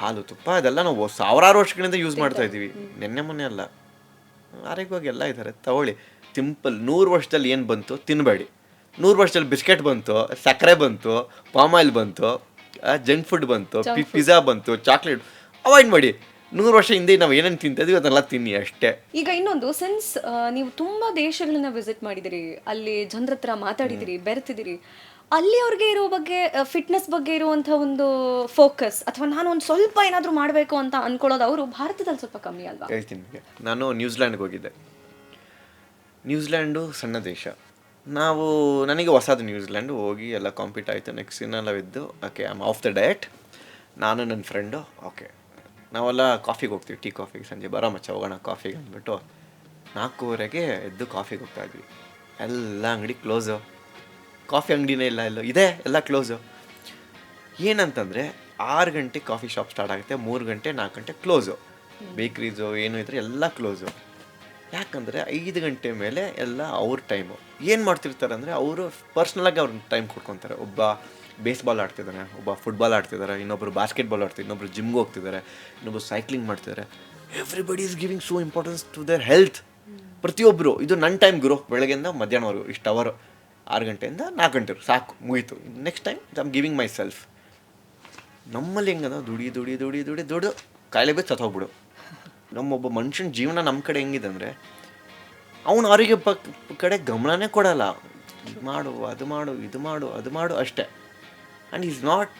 ಹಾಲು ತುಪ್ಪ ಅದೆಲ್ಲ ನಾವು ಸಾವಿರಾರು ವರ್ಷಗಳಿಂದ ಯೂಸ್ ಮಾಡ್ತಾ ಇದ್ದೀವಿ. ನಿನ್ನೆ ಮೊನ್ನೆ ಅಲ್ಲ. ಆರೋಗ್ಯವಾಗಿ ಎಲ್ಲ ಇದ್ದಾರೆ. ತಗೊಳ್ಳಿ. ಸಿಂಪಲ್ ನೂರು ವರ್ಷದಲ್ಲಿ ಏನು ಬಂತು? ತಿನ್ನಬೇಡಿ ನೂರು ವರ್ಷದಲ್ಲಿ ಬಿಸ್ಕೆಟ್ ಬಂತು ಸಕ್ಕರೆ ಬಂತು ಪಾಮ್ ಆಯಿಲ್ ಬಂತು. ಜಂಕ್ ಫುಡ್ ಬಂತು ಪಿಜ್ಜಾ ಬಂತು ಚಾಕ್ಲೇಟ್ ಅವಾಯ್ಡ್ ಮಾಡಿ. ನೂರು ವರ್ಷ ಹಿಂದೆ ನಾವು ಏನೇನು ತಿಂತಿದ್ವಿ ಅದನ್ನೆಲ್ಲ ತಿನ್ನಿ ಅಷ್ಟೇ. ಈಗ ಇನ್ನೊಂದು ಸಿನ್ಸ್ ನೀವು ತುಂಬಾ ದೇಶಗಳನ್ನ ವಿಸಿಟ್ ಮಾಡಿದಿರಿ ಅಲ್ಲಿ ಜನರ ಹತ್ರ ಮಾತಾಡಿದಿರಿ ಬೆರೆತಿದಿರಿ ಅಲ್ಲಿ ಅವ್ರಿಗೆ ಇರೋ ಬಗ್ಗೆ ಫಿಟ್ನೆಸ್ ಬಗ್ಗೆ ಇರುವಂಥ ಒಂದು ಫೋಕಸ್ ಅಥವಾ ನಾನು ಒಂದು ಸ್ವಲ್ಪ ಏನಾದರೂ ಮಾಡಬೇಕು ಅಂತ ಅನ್ಕೊಳ್ಳೋದು ಅವರು ಭಾರತದಲ್ಲಿ ಸ್ವಲ್ಪ ಕಮ್ಮಿ ಅಲ್ವಾ? ಹೇಳ್ತೀನಿ ನಾನು ನ್ಯೂಜಿಲ್ಯಾಂಡ್ಗೆ ಹೋಗಿದ್ದೆ. ನ್ಯೂಜಿಲ್ಯಾಂಡು ಸಣ್ಣ ದೇಶ. ನಾವು, ನನಗೆ ಹೊಸದು ನ್ಯೂಜಿಲ್ಯಾಂಡ್ ಹೋಗಿ ಎಲ್ಲ ಕಾಂಪೀಟ್ ಆಯಿತು. ನೆಕ್ಸ್ಟ್ ಇನ್ನೆಲ್ಲ ಇದ್ದು okay um of the diet ನಾನು ನನ್ನ ಫ್ರೆಂಡು ಓಕೆ ನಾವೆಲ್ಲ ಕಾಫಿಗೆ ಹೋಗ್ತೀವಿ. ಟೀ ಕಾಫಿಗೆ ಸಂಜೆ. ಬರೋ ಮಚ್ಚ, ಹೋಗೋಣ ಕಾಫಿಗೆ ಅಂದ್ಬಿಟ್ಟು ನಾಲ್ಕೂವರೆಗೆ ಎದ್ದು ಕಾಫಿಗೆ ಹೋಗ್ತಾ ಇದ್ವಿ. ಎಲ್ಲ ಅಂಗಡಿ ಕ್ಲೋಸು ಕಾಫಿ ಅಂಗಡಿನೇ ಇಲ್ಲ ಇಲ್ಲ ಇದೆ, ಎಲ್ಲ ಕ್ಲೋಸು ಏನಂತಂದರೆ, ಆರು ಗಂಟೆ ಕಾಫಿ ಶಾಪ್ ಸ್ಟಾರ್ಟ್ ಆಗುತ್ತೆ. ಮೂರು ಗಂಟೆ, ನಾಲ್ಕು ಗಂಟೆ ಕ್ಲೋಸು ಬೇಕ್ರೀಸು ಏನು ಇದ್ರೆ ಎಲ್ಲ ಕ್ಲೋಸು ಯಾಕಂದರೆ ಐದು ಗಂಟೆ ಮೇಲೆ ಎಲ್ಲ ಅವ್ರ ಟೈಮು ಏನು ಮಾಡ್ತಿರ್ತಾರೆ ಅಂದರೆ ಅವರು ಪರ್ಸ್ನಲಾಗಿ ಅವ್ರ ಟೈಮ್ ಕೊಡ್ಕೊತಾರೆ. ಒಬ್ಬ ಬೇಸ್ಬಾಲ್ ಆಡ್ತಿದ್ದಾರೆ ಒಬ್ಬ ಫುಟ್ಬಾಲ್ ಆಡ್ತಿದ್ದಾರೆ ಇನ್ನೊಬ್ಬರು ಬಾಸ್ಕೆಟ್ಬಾಲ್ ಆಡ್ತಿದ್ದಾರೆ ಇನ್ನೊಬ್ರು ಜಿಮ್ಗೆ ಹೋಗ್ತಿದ್ದಾರೆ ಇನ್ನೊಬ್ಬರು ಸೈಕ್ಲಿಂಗ್ ಮಾಡ್ತಿದ್ದಾರೆ everybody is giving so importance to their health ಪ್ರತಿಯೊಬ್ಬರು ಇದು ನನ್ನ ಟೈಮ್ ಗುರು, ಬೆಳಗ್ಗೆಯಿಂದ ಮಧ್ಯಾಹ್ನವರೆಗೂ, ಇಷ್ಟು ಅವರು ಆರು ಗಂಟೆಯಿಂದ ನಾಲ್ಕು ಗಂಟೆ ಸಾಕು, ಮುಗೀತು. Next time I am giving myself ನಮ್ಮಲ್ಲಿ ಹೆಂಗದ? ದುಡಿ ದುಡಿ ದುಡಿ ದುಡಿ ದುಡ್ಡು ಕಾಯಿಲೆ ಬೇಕು ಸತ್ತೋಗ್ಬಿಡು. ನಮ್ಮೊಬ್ಬ ಮನುಷ್ಯನ ಜೀವನ ನಮ್ಮ ಕಡೆ ಹೆಂಗಿದೆ ಅಂದರೆ ಅವನು ಆರೋಗ್ಯ ಪಕ್ ಕಡೆ ಗಮನನೇ ಕೊಡಲ್ಲ. ಇದು ಮಾಡು ಅದು ಮಾಡು ಇದು ಮಾಡು ಅದು ಮಾಡು ಅಷ್ಟೇ. And is not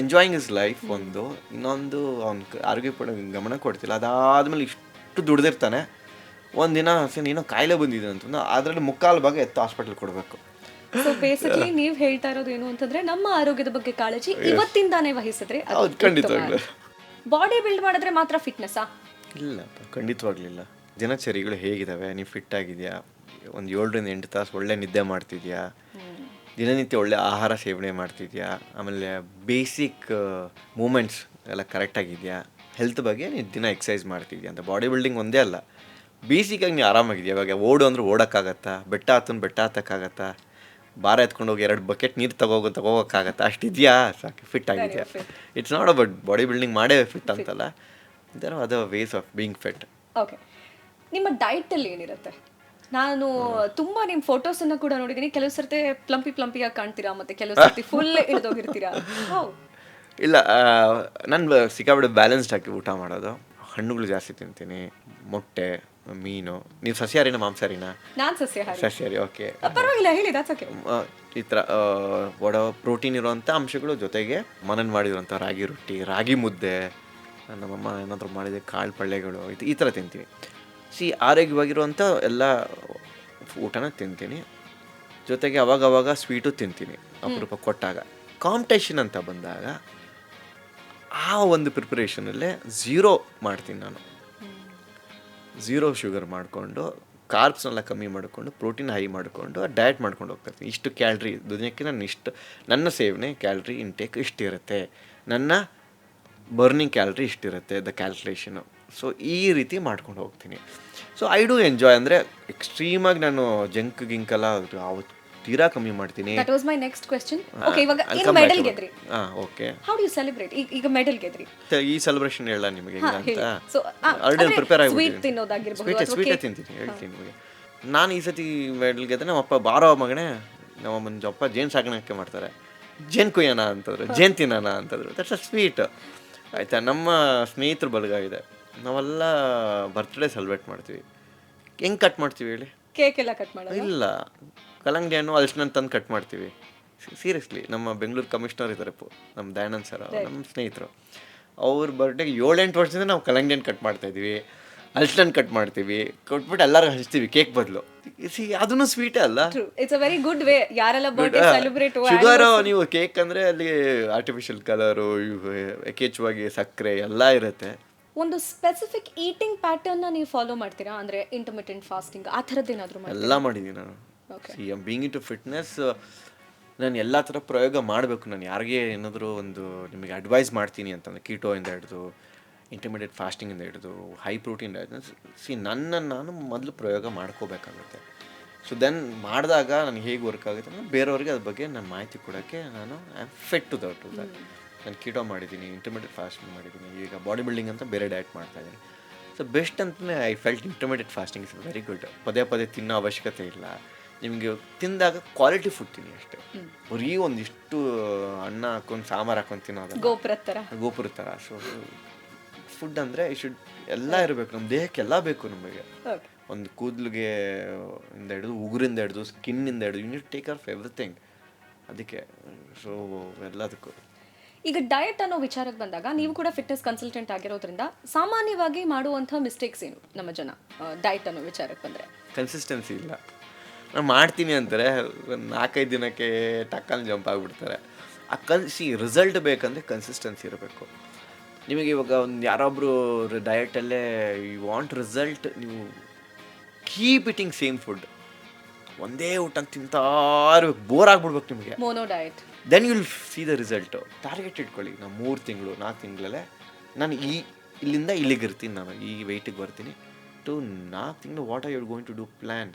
enjoying is life ಒಂದು ಇನ್ನೊಂದು ಅವ್ನ ಆರೋಗ್ಯ ಪಡ ಗಮನ ಕೊಡ್ತಿಲ್ಲ. ಅದಾದಮೇಲೆ ಇಷ್ಟು ದುಡ್ದಿರ್ತಾನೆ. ಒಂದಿನ ಏನೋ ಕಾಯಿಲೆ ಬಂದಿದೆ ಅಂತಂದ್ರೆ ಅದರಲ್ಲಿ ಮುಕ್ಕಾಲು ಭಾಗ ಎತ್ತು ಹಾಸ್ಪಿಟಲ್ ಕೊಡಬೇಕು. ಸೊ ಬೇಸಿಕಲಿ ನೀವು ಹೇಳ್ತಾ ಇರೋದು ಏನು ಅಂತಂದ್ರೆ ನಮ್ಮ ಆರೋಗ್ಯದ ಬಗ್ಗೆ ಕಾಳಜಿ ಇವತ್ತಿಂದಾನೇ ವಹಿಸಿದ್ರೆ ಬಾಡಿ ಬಿಲ್ಡ್ ಮಾಡಿದ್ರೆ ಮಾತ್ರ ಫಿಟ್ನೆಸ್ಸಾ ಇಲ್ಲಪ್ಪ ಖಂಡಿತವಾಗ್ಲಿಲ್ಲ. ದಿನಚರಿಗಳು ಹೇಗಿದ್ದಾವೆ ನೀವು ಫಿಟ್ ಆಗಿದೆಯಾ? ಒಂದು ಏಳರಿಂದ ಎಂಟು ತಾಸು ಒಳ್ಳೆ ನಿದ್ದೆ ಮಾಡ್ತಿದ್ಯಾ? ದಿನನಿತ್ಯ ಒಳ್ಳೆ ಆಹಾರ ಸೇವನೆ ಮಾಡ್ತಿದ್ಯಾ? ಆಮೇಲೆ ಬೇಸಿಕ್ ಮೂಮೆಂಟ್ಸ್ ಎಲ್ಲ ಕರೆಕ್ಟಾಗಿದೆಯಾ ಹೆಲ್ತ್ ಬಗ್ಗೆ ನೀನು ದಿನ ಎಕ್ಸಸೈಸ್ ಮಾಡ್ತಿದ್ಯಾ? ಅಂತ ಬಾಡಿ ಬಿಲ್ಡಿಂಗ್ ಒಂದೇ ಅಲ್ಲ. ಬೇಸಿಕಾಗಿ ನೀವು ಆರಾಮಾಗಿದೆಯಾ? ಇವಾಗ ಓಡು ಅಂದ್ರೆ ಓಡೋಕ್ಕಾಗತ್ತಾ? ಬೆಟ್ಟ ಹತ್ತನ್ ಬೆಟ್ಟ ಹತ್ತಕ್ಕಾಗತ್ತಾ ಭಾರ ಎತ್ಕೊಂಡೋಗಿ ಎರಡು ಬಕೆಟ್ ನೀರು ತಗೋಗೋ ತಗೋಗೋಕ್ಕಾಗತ್ತಾ? ಅಷ್ಟಿದೆಯಾ ಸಾಕು ಫಿಟ್ ಆಗಿದೆಯಾ? It's not about body building ಮಾಡೇ ಫಿಟ್ ಅಂತಲ್ಲ. There other ways of being fit okay ನಿಮ್ಮ ಡಯಟಲ್ಲಿ ಏನಿರುತ್ತೆ? ನಾನು ತುಂಬಾ ನಿಮ್ಮ ಫೋಟೋಸನ್ನು ಕೂಡ ನೋಡಿದ್ದೀನಿ ಕೆಲವು ಸರ್ತಿ ಪ್ಲಂಪಿ ಪ್ಲಂಪಿಯಾಗಿ ಕಾಣ್ತೀರಾ ಮತ್ತೆ ಕೆಲವು ಸರ್ತಿ ಫುಲ್ ಇಳಿದೋಗಿರ್ತೀರಾ? ಹೌ. ಇಲ್ಲ ನಾನು ಸಿಕ್ಕಾಬಿಟ್ಟು ಬ್ಯಾಲೆನ್ಸ್ಡ್ ಹಾಕಿ ಊಟ ಮಾಡೋದು. ಹಣ್ಣುಗಳು ಜಾಸ್ತಿ ತಿಂತೀನಿ. ಮೊಟ್ಟೆ ಮೀನು. ನೀವು ಸಸ್ಯಾಹಾರಿನ ಮಾಂಸಾಹಾರಿನ? ನಾನು ಸಸ್ಯಾಹಾರಿ. ಸಸ್ಯಾಹಾರಿ ಓಕೆ ಪರವಾಗಿಲ್ಲ ಹೇಳಿ ದಾಟ್ಸ್ ಓಕೆ ಈ ಥರ ಒಡ ಪ್ರೋಟೀನ್ ಇರುವಂಥ ಅಂಶಗಳು ಜೊತೆಗೆ ಮನನ್ ಮಾಡಿರುವಂಥ ರಾಗಿ ರೊಟ್ಟಿ ರಾಗಿ ಮುದ್ದೆ ನಮ್ಮಮ್ಮ ಏನಾದರೂ ಮಾಡಿದೆ ಕಾಳು ಪಳ್ಳೆಗಳು ಇದು ಈ ಥರ ತಿಂತೀವಿ. ಸಿ ಆರೋಗ್ಯವಾಗಿರುವಂಥ ಎಲ್ಲ ಊಟನ ತಿಂತೀನಿ. ಜೊತೆಗೆ ಅವಾಗವಾಗ ಸ್ವೀಟು ತಿಂತೀನಿ ಅಪರೂಪ ಕೊಟ್ಟಾಗ. ಕಾಂಪಿಟೇಷನ್ ಅಂತ ಬಂದಾಗ ಆ ಒಂದು ಪ್ರಿಪ್ರೇಷನಲ್ಲೇ ಝೀರೋ ಮಾಡ್ತೀನಿ ನಾನು. ಝೀರೋ ಶುಗರ್ ಮಾಡಿಕೊಂಡು ಕಾರ್ಬ್ಸ್ನೆಲ್ಲ ಕಮ್ಮಿ ಮಾಡಿಕೊಂಡು ಪ್ರೋಟೀನ್ ಹೈ ಮಾಡಿಕೊಂಡು ಡಯಟ್ ಮಾಡ್ಕೊಂಡು ಹೋಗ್ತಾಯಿರ್ತೀನಿ ಇಷ್ಟು ಕ್ಯಾಲ್ರಿ ದಿನಕ್ಕೆ ನಾನು ಇಷ್ಟು ನನ್ನ ಸೇವನೆ ಕ್ಯಾಲ್ರಿ ಇಂಟೇಕ್ ಇಷ್ಟಿರುತ್ತೆ. ನನ್ನ ಬರ್ನಿಂಗ್ ಕ್ಯಾಲ್ರಿ ಇಷ್ಟಿರುತ್ತೆ ದ ಕ್ಯಾಲ್ಕುಲೇಷನು ಸೊ ಈ ರೀತಿ ಮಾಡ್ಕೊಂಡು ಹೋಗ್ತೀನಿ. ಸೊ ಐ ಡೂ ಎಂಜಾಯ್ ಅಂದರೆ ಎಕ್ಸ್ಟ್ರೀಮಾಗಿ ನಾನು ಜಂಕ್ ಗಿಂಕೆಲ್ಲ ಅವತ್ತು ತೀರಾ ಕಮ್ಮಿ ಮಾಡ್ತೀನಿ. That was my next question okay ಇವಾಗ ಏನು ಮೆಡಲ್ ಗೆದ್ರಿ. ಹಾಂ okay how do you celebrate ಈಗ ಮೆಡಲ್ ಗೆದ್ರಿ. ಈ ಸೆಲೆಬ್ರೇಷನ್ ಹೇಳ ನಿಮಗೆ ಅಂತ. ಸೊ ಆಲ್ರೆಡಿ ಪ್ರಿಪೇರ್ ಆಗಿ ಆಗಿಬಿಟ್ಟಿದ್ದೀನಿ. ತಿನ್ನೋದಾಗಿರ್ಬಹುದು ಸ್ವೀಟ್ ಸ್ವೀಟೇ. ತಿಂತೀನಿ ಹೇಳ್ತೀನಿ ನಿಮಗೆ. ನಾನು ಈ ಸತಿ ಮೆಡಲ್ ಗೆದ್ದೆ ನಮ್ಮ ಅಪ್ಪ ಬಾರೋ ಮಗನೇ ನಮ್ಮ ಜಪ್ಪ ಜೇನ್ ಸಾಕಣಕ್ಕೆ ಮಾಡ್ತಾರೆ. ಜೇನ್ ಕುಯ್ಯೋಣ ಅಂತಂದ್ರು ಜೇನ್ ತಿನ್ನೋಣ ಅಂತಂದ್ರು ದಟ್ಸ್ ಅ ಸ್ವೀಟ್ ಆಯಿತಾ? ನಮ್ಮ ಸ್ನೇಹಿತರು ಬಲಗ ಇದೆ ನಾವೆಲ್ಲ ಬರ್ತ್ಡೇ ಸೆಲೆಬ್ರೇಟ್ ಮಾಡ್ತೀವಿ. ಹೆಂಗೆ ಕಟ್ ಮಾಡ್ತೀವಿ ಹೇಳಿ? ಕೇಕ್ ಎಲ್ಲ ಕಟ್ ಮಾಡೋದು? ಇಲ್ಲ. ಕಲಂಗಡಿ ಹಣ್ಣು ತಂದು ಕಟ್ ಮಾಡ್ತೀವಿ. ಸೀರಿಯಸ್ಲಿ ನಮ್ಮ ಬೆಂಗಳೂರು ಕಮಿಷನರ್ ಇದ್ದಾರೆ ಪು ನಮ್ಮ ದಯಾನಂದ್ ಸರ್. ನಮ್ಮ ಸ್ನೇಹಿತರು. ಅವ್ರ ಬರ್ಡೇಗೆ ಏಳೆಂಟು ವರ್ಷದಿಂದ ನಾವು ಕಲಂಗಡಿ ಹಣ್ಣು ಕಟ್ ಮಾಡ್ತಾ ಇದೀವಿ ಅಲ್ಸನ್ನ ಕಟ್ ಮಾಡ್ತೀವಿ ಕೊಟ್ಬಿಟ್ಟು ಎಲ್ಲರೂ ಹಚ್ತೀವಿ ಕೇಕ್ ಬದಲು. ಸಿ ಅದನ್ನು ಸ್ವೀಟ್ ಅಲ್ಲ? It's a very good way ಯಾರೆಲ್ಲ ಬರ್ತ್ಡೇ ಸೆಲೆಬ್ರೇಟ್ ಶುಗರ್ ನೀವು ಕೇಕ್ ಅಂದ್ರೆ ಅಲ್ಲಿ ಆರ್ಟಿಫಿಷಿಯಲ್ ಕಲರು ಯಥೇಚ್ಛವಾಗಿ ಸಕ್ಕರೆ ಎಲ್ಲ ಇರುತ್ತೆ. ಒಂದು ಸ್ಪೆಸಿಫಿಕ್ ಈಟಿಂಗ್ ಪ್ಯಾಟರ್ನ್ ನೀವು ಫಾಲೋ ಮಾಡ್ತೀರಾ? ಅಂದ್ರೆ ಇಂಟರ್ಮಿಟೆಂಟ್ ಫಾಸ್ಟಿಂಗ್ ಆ ಥರದ್ದು ಏನಾದರೂ ಎಲ್ಲ ಮಾಡಿದ್ದೀನಿ ನಾನು. See am being into fitness ನಾನು ಎಲ್ಲ ಥರ ಪ್ರಯೋಗ ಮಾಡಬೇಕು. ನಾನು ಯಾರಿಗೆ ಏನಾದರೂ ಒಂದು ನಿಮಗೆ ಅಡ್ವೈಸ್ ಮಾಡ್ತೀನಿ ಅಂತಂದರೆ ಕೀಟೋಯಿಂದ ಹಿಡಿದು ಇಂಟರ್ಮೀಡಿಯೇಟ್ ಫಾಸ್ಟಿಂಗಿಂದ ಹಿಡಿದು ಹೈ ಪ್ರೋಟೀನ್ ಸಿ ನನ್ನನ್ನು ನಾನು ಮೊದಲು ಪ್ರಯೋಗ ಮಾಡ್ಕೋಬೇಕಾಗುತ್ತೆ. ಸೊ ದೆನ್ ಮಾಡಿದಾಗ ನನಗೆ ಹೇಗೆ ವರ್ಕ್ ಆಗುತ್ತೆ ಅಂದರೆ ಬೇರೆಯವ್ರಿಗೆ ಅದ್ರ ಬಗ್ಗೆ ನಾನು ಮಾಹಿತಿ ಕೊಡೋಕ್ಕೆ ನಾನು I am fit to that to that ನಾನು ಕೀಟೋ ಮಾಡಿದ್ದೀನಿ ಇಂಟರ್ಮೀಡಿಯೇಟ್ ಫಾಸ್ಟಿಂಗ್ ಮಾಡಿದ್ದೀನಿ ಈಗ ಬಾಡಿ ಬಿಲ್ಡಿಂಗ್ ಅಂತ ಬೇರೆ ಡಯಟ್ ಮಾಡ್ತಾ ಇದ್ದೀನಿ. ಸೊ ಬೆಸ್ಟ್ ಅಂತಲೇ I felt intermediate fasting is very good ಪದೇ ಪದೇ ತಿನ್ನೋ ಅವಶ್ಯಕತೆ ಇಲ್ಲ. ನಿಮಗೆ ತಿಂದಾಗ ಕ್ವಾಲಿಟಿ ಫುಡ್ ತಿನ್ನಿ ಅಷ್ಟೇ. ಬರೀ ಒಂದಿಷ್ಟು ಅನ್ನ ಹಾಕೊಂಡು ಸಾಂಬಾರು ಹಾಕೊಂಡು ತಿನ್ನೋದು ಗೋಪುರ ಥರ ಗೋಪುರ ಥರ ಸೊ ಫುಡ್ ಅಂದರೆ ಈ ಶುಡ್ ಎಲ್ಲ ಇರಬೇಕು ನಮ್ಮ ದೇಹಕ್ಕೆ ಎಲ್ಲ ಬೇಕು ನಮಗೆ. ಒಂದು ಕೂದಲಿಗೆ ಇಂದ ಹಿಡಿದು ಉಗುರಿಂದ ಹಿಡಿದು ಸ್ಕಿನ್ನಿಂದ ಹಿಡಿದು you need take off everything ಅದಕ್ಕೆ ಸೊ ಎಲ್ಲದಕ್ಕೂ. ಈಗ ಡಯಟ್ ಅನ್ನೋ ವಿಚಾರಕ್ಕೆ ಬಂದಾಗ ನೀವು ಕೂಡ ಫಿಟ್ನೆಸ್ ಕನ್ಸಲ್ಟೆಂಟ್ ಆಗಿರೋದ್ರಿಂದ ಸಾಮಾನ್ಯವಾಗಿ ಮಾಡುವಂಥ ಮಿಸ್ಟೇಕ್ಸ್ ಏನು ನಮ್ಮ ಜನ ಡಯಟ್ ಅನ್ನೋ ವಿಚಾರಕ್ಕೆ ಬಂದರೆ? ಕನ್ಸಿಸ್ಟೆನ್ಸಿ ಇಲ್ಲ. ನಾನು ಮಾಡ್ತೀನಿ ಅಂದರೆ ಒಂದು ನಾಲ್ಕೈದು ದಿನಕ್ಕೆ ಟಕ್ಕಲ್ಲಿ ಜಂಪ್ ಆಗಿಬಿಡ್ತಾರೆ. ಆ ಕನ್ಸಿ ರಿಸಲ್ಟ್ ಬೇಕಂದರೆ ಕನ್ಸಿಸ್ಟೆನ್ಸಿ ಇರಬೇಕು. ನಿಮಗೆ ಇವಾಗ ಒಂದು ಯಾರೊಬ್ಬರು ಡಯಟಲ್ಲೇ ಯು ವಾಂಟ್ ರಿಸಲ್ಟ್ ನೀವು ಕೀಪ್ ಇಟಿಂಗ್ ಸೇಮ್ ಫುಡ್ ಒಂದೇ ಊಟ ತಿಂತಾ ಇರ್ಬೇಕು ಬೋರ್ ಆಗ್ಬಿಡ್ಬೇಕು ನಿಮಗೆ. Mono diet then will see the result target ಇಟ್ಕೊಳ್ಳಿ. ನಾವು ಮೂರು ತಿಂಗಳು ನಾಲ್ಕು ತಿಂಗಳಲ್ಲೇ ನಾನು ಈ ಇಲ್ಲಿಂದ ಇಲ್ಲಿಗೆ ಇರ್ತೀನಿ ನಾನು ಈ ವೆಯ್ಟಿಗೆ ಬರ್ತೀನಿ. ಟು ನಾಲ್ಕು ತಿಂಗಳು what are you going to do plan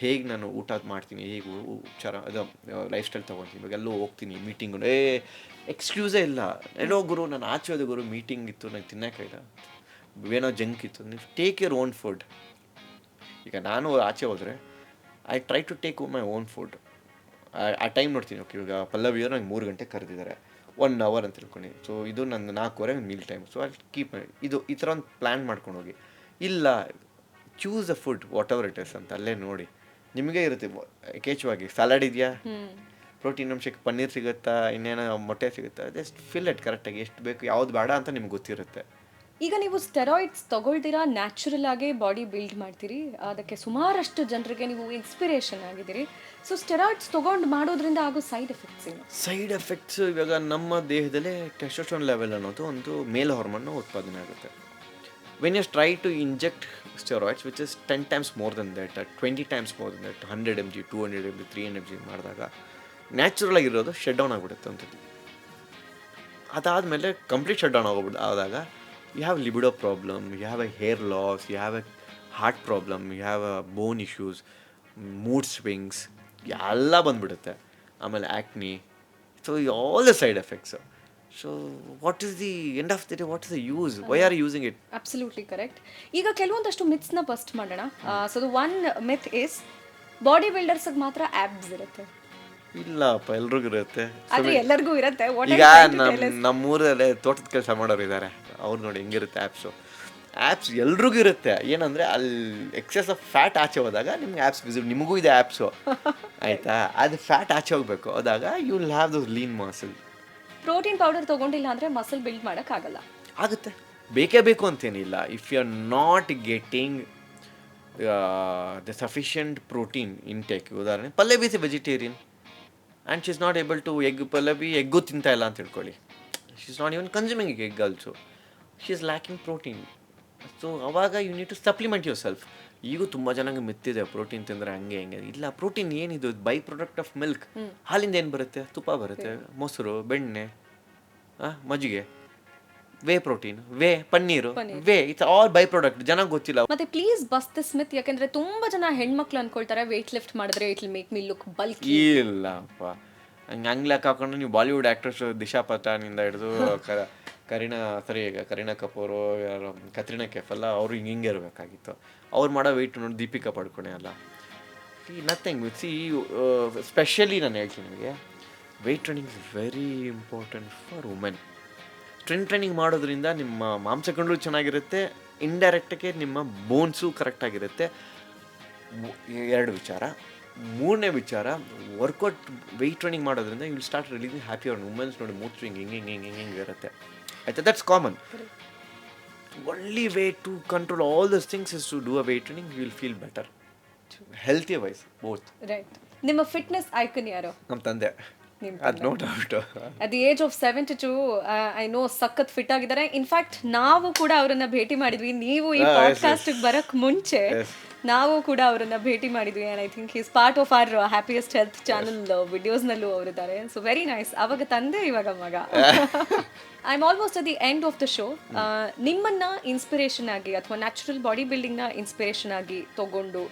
ಹೇಗೆ ನಾನು ಊಟ ಮಾಡ್ತೀನಿ, ಹೇಗೆ ಉಪಚಾರ ಅದು ಲೈಫ್ ಸ್ಟೈಲ್ ತೊಗೊತೀನಿ, ಇವಾಗ ಎಲ್ಲೋ ಹೋಗ್ತೀನಿ ಮೀಟಿಂಗ್ ಏ ಎಕ್ಸ್ಕ್ಯೂಸೇ ಇಲ್ಲ. ಏನೋ ಗುರು ನಾನು ಆಚೆ ಹೋದ ಗುರು ಮೀಟಿಂಗ್ ಇತ್ತು, ನಂಗೆ ತಿನ್ನೋಕ್ಕಾಗಿಲ್ಲ ಏನೋ ಜಂಕ್ ಇತ್ತು. ನೀವು ಟೇಕ್ ಯುವರ್ ಓನ್ ಫುಡ್ ಈಗ ನಾನು ಆಚೆ ಹೋದರೆ I try to take my own food ಆ ಟೈಮ್ ನೋಡ್ತೀನಿ. ಓಕೆ ಇವಾಗ ಪಲ್ಲವಿಯವರು ನಂಗೆ ಮೂರು ಗಂಟೆ ಕರೆದಿದ್ದಾರೆ. ಒನ್ ಅವರ್ ಅಂತ ತಿಳ್ಕೊಂಡು. ಸೊ ಇದು ನನ್ನ ನಾಲ್ಕೂವರೆ meal time so I keep ಇದು ಈ ಥರ ಒಂದು ಪ್ಲ್ಯಾನ್ ಮಾಡ್ಕೊಂಡು ಹೋಗಿ. ಇಲ್ಲ choose a food whatever it is ಅಂತ ಅಲ್ಲೇ ನೋಡಿ. ನಿಮಗೆ ಇರುತ್ತೆ ಯಥೇಚ್ಛವಾಗಿ ಸಲಾಡ್ ಇದೆಯಾ? ಪ್ರೋಟೀನ್ ಅಂಶಕ್ಕೆ ಪನ್ನೀರ್ ಸಿಗುತ್ತಾ? ಇನ್ನೇನೋ ಮೊಟ್ಟೆ ಸಿಗುತ್ತಾ? ಜಸ್ಟ್ ಫಿಲ್ ಇಟ್ ಕರೆಕ್ಟಾಗಿ ಎಷ್ಟು ಬೇಕು ಯಾವ್ದು ಬೇಡ ಅಂತ ನಿಮ್ಗೆ ಗೊತ್ತಿರುತ್ತೆ. ಈಗ ನೀವು ಸ್ಟೆರಾಯ್ಡ್ಸ್ ತಗೊಳ್ತೀರಾ? ನ್ಯಾಚುರಲ್ ಆಗಿ ಬಾಡಿ ಬಿಲ್ಡ್ ಮಾಡ್ತೀರಿ. ಅದಕ್ಕೆ ಸುಮಾರಷ್ಟು ಜನರಿಗೆ ನೀವು ಇನ್ಸ್ಪಿರೇಷನ್ ಆಗಿದ್ದೀರಿ. ಸೊ ಸ್ಟೆರಾಯ್ಡ್ಸ್ ತಗೊಂಡು ಮಾಡೋದ್ರಿಂದ ಆಗೋ ಸೈಡ್ ಎಫೆಕ್ಟ್ಸ್ ಏನು? ಸೈಡ್ ಎಫೆಕ್ಟ್ಸ್ ಇವಾಗ ನಮ್ಮ ದೇಹದಲ್ಲೇ ಟೆಸ್ಟೋಸ್ಟೋನ್ ಲೆವೆಲ್ ಅನ್ನೋದು ಒಂದು ಮೇಲ್ ಹಾರ್ಮೋನ್ ಉತ್ಪಾದನೆ ಆಗುತ್ತೆ. When yes try to inject steroids which is ten times more than that twenty times more than that hundred M G two hundred M G three hundred G ಮಾಡಿದಾಗ ನ್ಯಾಚುರಲ್ ಆಗಿರೋದು ಶಟ್ ಡೌನ್ ಆಗಿಬಿಡುತ್ತೆ ಅಂಥದ್ದು ಅದಾದಮೇಲೆ ಕಂಪ್ಲೀಟ್ ಶಟ್ ಡೌನ್ ಆಗೋಗ್ಬಿಟ್ಟು ಆದಾಗ you have libido problem you have a hair loss you have a heart problem you have a bone issues mood swings ಎಲ್ಲ ಬಂದ್ಬಿಡುತ್ತೆ. ಆಮೇಲೆ acne so all the side effects so what is the end of the day what is the use why are using it absolutely correct ಈಗ ಕೆಲವೊಂದಷ್ಟು ಮಿತ್ಸ್ನ ಫಸ್ಟ್ ಮಾಡೋಣ. So the one myth is body ಬಿಲ್ಡರ್ಸ್ಗೆ ಮಾತ್ರ ಆ್ಯಬ್ಸ್ ಇರುತ್ತೆ. ಇಲ್ಲಪ್ಪ ಎಲ್ರಿಗೂ ಇರುತ್ತೆ. ಆದ್ರೆ ಎಲ್ಲರಿಗೂ ಇರುತ್ತೆ. What I'm ಈಗ trying to ನಮ್ಮ tell is- ನಮ್ಮೂರಲ್ಲೇ ತೋಟದ ಕೆಲಸ ಮಾಡೋರು ಇದ್ದಾರೆ ಅವ್ರು ನೋಡಿ ಹೆಂಗಿರುತ್ತೆ ಆ್ಯಪ್ಸು ಆ್ಯಪ್ಸ್ ಎಲ್ರಿಗೂ ಇರುತ್ತೆ. ಏನಂದರೆ ಅಲ್ಲಿ ಎಕ್ಸೆಸ್ ಆಫ್ ಫ್ಯಾಟ್ ಆಚೆ ಹೋದಾಗ ನಿಮ್ಗೆ ಆ್ಯಪ್ಸ್ ವಿಸಿಟ್ ನಿಮಗೂ ಇದೆ ಆ್ಯಪ್ಸು ಆಯಿತಾ? ಅದು ಫ್ಯಾಟ್ ಆಚೆ ಹೋಗ್ಬೇಕು. ಹೋದಾಗ you will have those lean muscle protein powder ತಗೊಂಡಿಲ್ಲ ಅಂದ್ರೆ ಮಸಲ್ ಬಿಲ್ಡ್ ಮಾಡೋಕ್ಕಾಗಲ್ಲ. ಆಗುತ್ತೆ. ಬೇಕೇ ಬೇಕು ಅಂತೇನಿಲ್ಲ. If you are not getting the sufficient protein intake ಉದಾಹರಣೆ, ಪಲ್ಲೆ ಬೀಸಿ vegetarian and she is not able to egg Pallavi egg ತಿಂತಾ ಇಲ್ಲ ಅಂತ ತಿಳ್ಕೊಳ್ಳಿ she is not even consuming egg also she is lacking protein so ಅವಾಗ you need to supplement yourself ಈಗೂ ತುಂಬ ಜನಂಗೆ ಮೆತ್ತಿದೆ ಪ್ರೋಟೀನ್ ತಿಂದರೆ ಹಂಗೆ ಹಿಂಗೆ. ಇಲ್ಲ ಪ್ರೋಟೀನ್ ಏನಿದು? ಬೈ ಪ್ರಾಡಕ್ಟ್ ಆಫ್ ಮಿಲ್ಕ್ ಹಾಲಿಂದ ಏನು ಬರುತ್ತೆ? ತುಪ್ಪ ಬರುತ್ತೆ. ಮೊಸರು ಬೆಣ್ಣೆ ಮಜ್ಜಿಗೆ. Whey protein. Way paneer. Whey it's all by product ಜನ ಗೊತ್ತಿಲ್ಲ. ಮತ್ತೆ ಪ್ಲೀಸ್ ಬಸ್ ದಿ ಸ್ಮಿತ್ ಯಾಕಂದ್ರೆ ತುಂಬಾ ಜನ ಹೆಣ್ಮಕ್ಳು ಅನ್ಕೊಳ್ತಾರೆ ವೇಟ್ ಲಿಫ್ಟ್ ಮಾಡಿದ್ರೆ it make me look bulky ಇಲ್ಲಪ್ಪ. ಹಂಗೆ ಹಂಗ್ ಲೆಕ್ಕ ಹಾಕೊಂಡು ನೀವು ಬಾಲಿವುಡ್ ಆಕ್ಟ್ರೆಸ್ ದಿಶಾ ಪತಾನಿಂದ ಹಿಡಿದು ಕರೀನಾ, ಸರಿ, ಈಗ ಕರೀನಾ ಕಪೂರು, ಯಾರು, ಕತ್ರಿನಾ ಕೆಫ್ ಎಲ್ಲ ಅವರು ಹಿಂಗೆ ಹಿಂಗೆ ಇರಬೇಕಾಗಿತ್ತು. ಅವ್ರು ಮಾಡೋ ವೆಯ್ಟ್ ನೋಡಿ ದೀಪಿಕಾ ಪಡ್ಕೊಣೆ ಅಲ್ಲ. ನಥಿಂಗ್ ಸಿ ಸ್ಪೆಷಲಿ ನಾನು ಹೇಳ್ತೀನಿ ನಿಮಗೆ weight training is very important for women strength training ಮಾಡೋದ್ರಿಂದ ನಿಮ್ಮ ಮಾಂಸಖಂಡಗಳು ಚೆನ್ನಾಗಿರುತ್ತೆ ಇಂಡೈರೆಕ್ಟಾಗಿ ನಿಮ್ಮ ಬೋನ್ಸು ಕರೆಕ್ಟಾಗಿರುತ್ತೆ ಎರಡು ವಿಚಾರ. ಮೂರನೇ ವಿಚಾರ ವರ್ಕೌಟ್ ವೆಯ್ಟ್ ಟ್ರೈನಿಂಗ್ ಮಾಡೋದ್ರಿಂದ ವಿಲ್ ಸ್ಟಾರ್ಟ್ ರಿಲೀಸಿಂಗ್ ಹ್ಯಾಪಿ ಅವ್ರ ವುಮೆನ್ಸ್ ನೋಡಿ ಮೂಡ್ ಹಿಂಗೆ ಹಿಂಗೆ ಹಿಂಗೆ ಹಿಂಗೆ ಇರುತ್ತೆ. ಆಯ್ತಾ that's common only way to control all these things is to do a weight training you will feel better healthy wise both right ನಿಮ್ಮ ಫಿಟ್ನೆಸ್ ಐಕನ್ ಯಾರು ನಮ್ಮ ತಂದೆ ಅದು no doubt at the age of seventy two I know ಸಖತ್ ಫಿಟ್ ಆಗಿದ್ದಾರೆ. ಇನ್ಫ್ಯಾಕ್ಟ್ ನಾವು ಕೂಡ ಅವರನ್ನ ಭೇಟಿ ಮಾಡಿದ್ವಿ. ನೀವು ಈ Ah, ಪಾಡ್ಕಾಸ್ಟ್ ಬರಕ್ ಮುಂಚೆ ನಾವು ಕೂಡ ಅವರನ್ನ ಭೇಟಿ ಮಾಡಿದ್ವಿ. I think is part of our happiest health channel ವಿಡಿಯೋಸ್ನಲ್ಲೂ ಅವರಿದ್ದಾರೆ. ಸೊ ವೆರಿ ನೈಸ್ ಅವಾಗ ತಂದೆ ಇವಾಗ ಮಗ. I am almost at the end of the show ನಿಮ್ಮನ್ನ ಇನ್ಸ್ಪಿರೇಷನ್ ಆಗಿ ಅಥವಾ ನ್ಯಾಚುರಲ್ ಬಾಡಿ ನ ಇನ್ಸ್ಪಿರೇಷನ್ ಆಗಿ ತಗೊಂಡು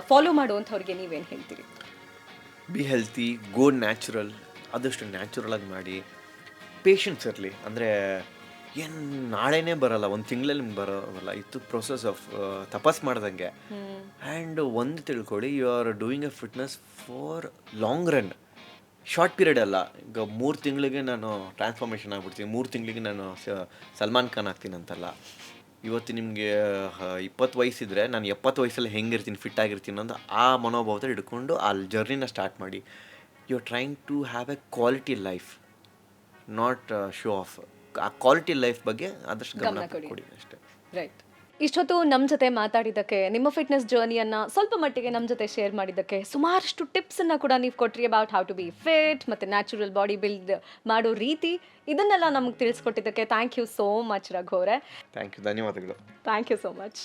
ಫಾಲೋ ಮಾಡುವಂಥವ್ರಿಗೆ ನೀವೇನು ಹೇಳ್ತೀರಿ? ಬಿ ಹೆಲ್ತಿ ಗೋ ನ್ಯಾಚುರಲ್ ಆದಷ್ಟು ನ್ಯಾಚುರಲ್ ಆಗಿ ಮಾಡಿ ಪೇಷನ್ಸ್ ಇರಲಿ. ಅಂದರೆ ಏನು ನಾಳೆನೇ ಬರಲ್ಲ ಒಂದು ತಿಂಗಳಲ್ಲಿ ನಿಮ್ಗೆ ಬರೋಲ್ಲ. ಇತ್ತು ಪ್ರೊಸೆಸ್ ಆಫ್ ತಪಸ್ ಮಾಡ್ದಂಗೆ. ಆ್ಯಂಡ್ ಒಂದು ತಿಳ್ಕೊಳ್ಳಿ you are doing a fitness for long run short period ಅಲ್ಲ. ಈಗ ಮೂರು ತಿಂಗಳಿಗೆ ನಾನು ಟ್ರಾನ್ಸ್ಫಾರ್ಮೇಷನ್ ಆಗಿಬಿಡ್ತೀನಿ. ಮೂರು ತಿಂಗಳಿಗೆ ನಾನು ಸಲ್ಮಾನ್ ಖಾನ್ ಆಗ್ತೀನಿ ಅಂತಲ್ಲ. ಇವತ್ತು ನಿಮಗೆ ಇಪ್ಪತ್ತು ವಯಸ್ಸಿದ್ರೆ ನಾನು ಎಪ್ಪತ್ತು ವಯಸ್ಸಲ್ಲಿ ಹೆಂಗಿರ್ತೀನಿ ಫಿಟ್ ಆಗಿರ್ತೀನಿ ಅನ್ನೋದು ಆ ಮನೋಭಾವದಲ್ಲಿ ಹಿಡ್ಕೊಂಡು ಆ ಜರ್ನಿನ ಸ್ಟಾರ್ಟ್ ಮಾಡಿ. You trying to to have a quality life not show off ಆ ಕ್ವಾಲಿಟಿ ಲೈಫ್ ಬಗ್ಗೆ ಆದಷ್ಟು ಗಮನ ಕೊಡಿ. ಅಷ್ಟೇ. ರೈಟ್ ಇಷ್ಟೊತ್ತು ನಮ್ಮ ಜೊತೆ ಮಾತಾಡಿದ್ದಕ್ಕೆ ನಿಮ್ಮ ಫಿಟ್ನೆಸ್ ಜರ್ನಿಯನ್ನು ಸ್ವಲ್ಪ ಮಟ್ಟಿಗೆ ನಮ್ಮ ಜೊತೆ ಶೇರ್ ಮಾಡಿದ್ದಕ್ಕೆ ಸುಮಾರಷ್ಟು ಟಿಪ್ಸನ್ನು ಕೂಡ ನೀವು ಕೊಟ್ರಿ about how to be fit ಮತ್ತು ನ್ಯಾಚುರಲ್ ಬಾಡಿ ಬಿಲ್ಡ್ ಮಾಡೋ ರೀತಿ. ಇದನ್ನೆಲ್ಲ ನಮ್ಗೆ ತಿಳಿಸ್ಕೊಟ್ಟಿದ್ದಕ್ಕೆ ಥ್ಯಾಂಕ್ ಯು ಸೋ ಮಚ್ ರಘೋರೆ ಥ್ಯಾಂಕ್ ಯು ಧನ್ಯವಾದಗಳು. Thank you so much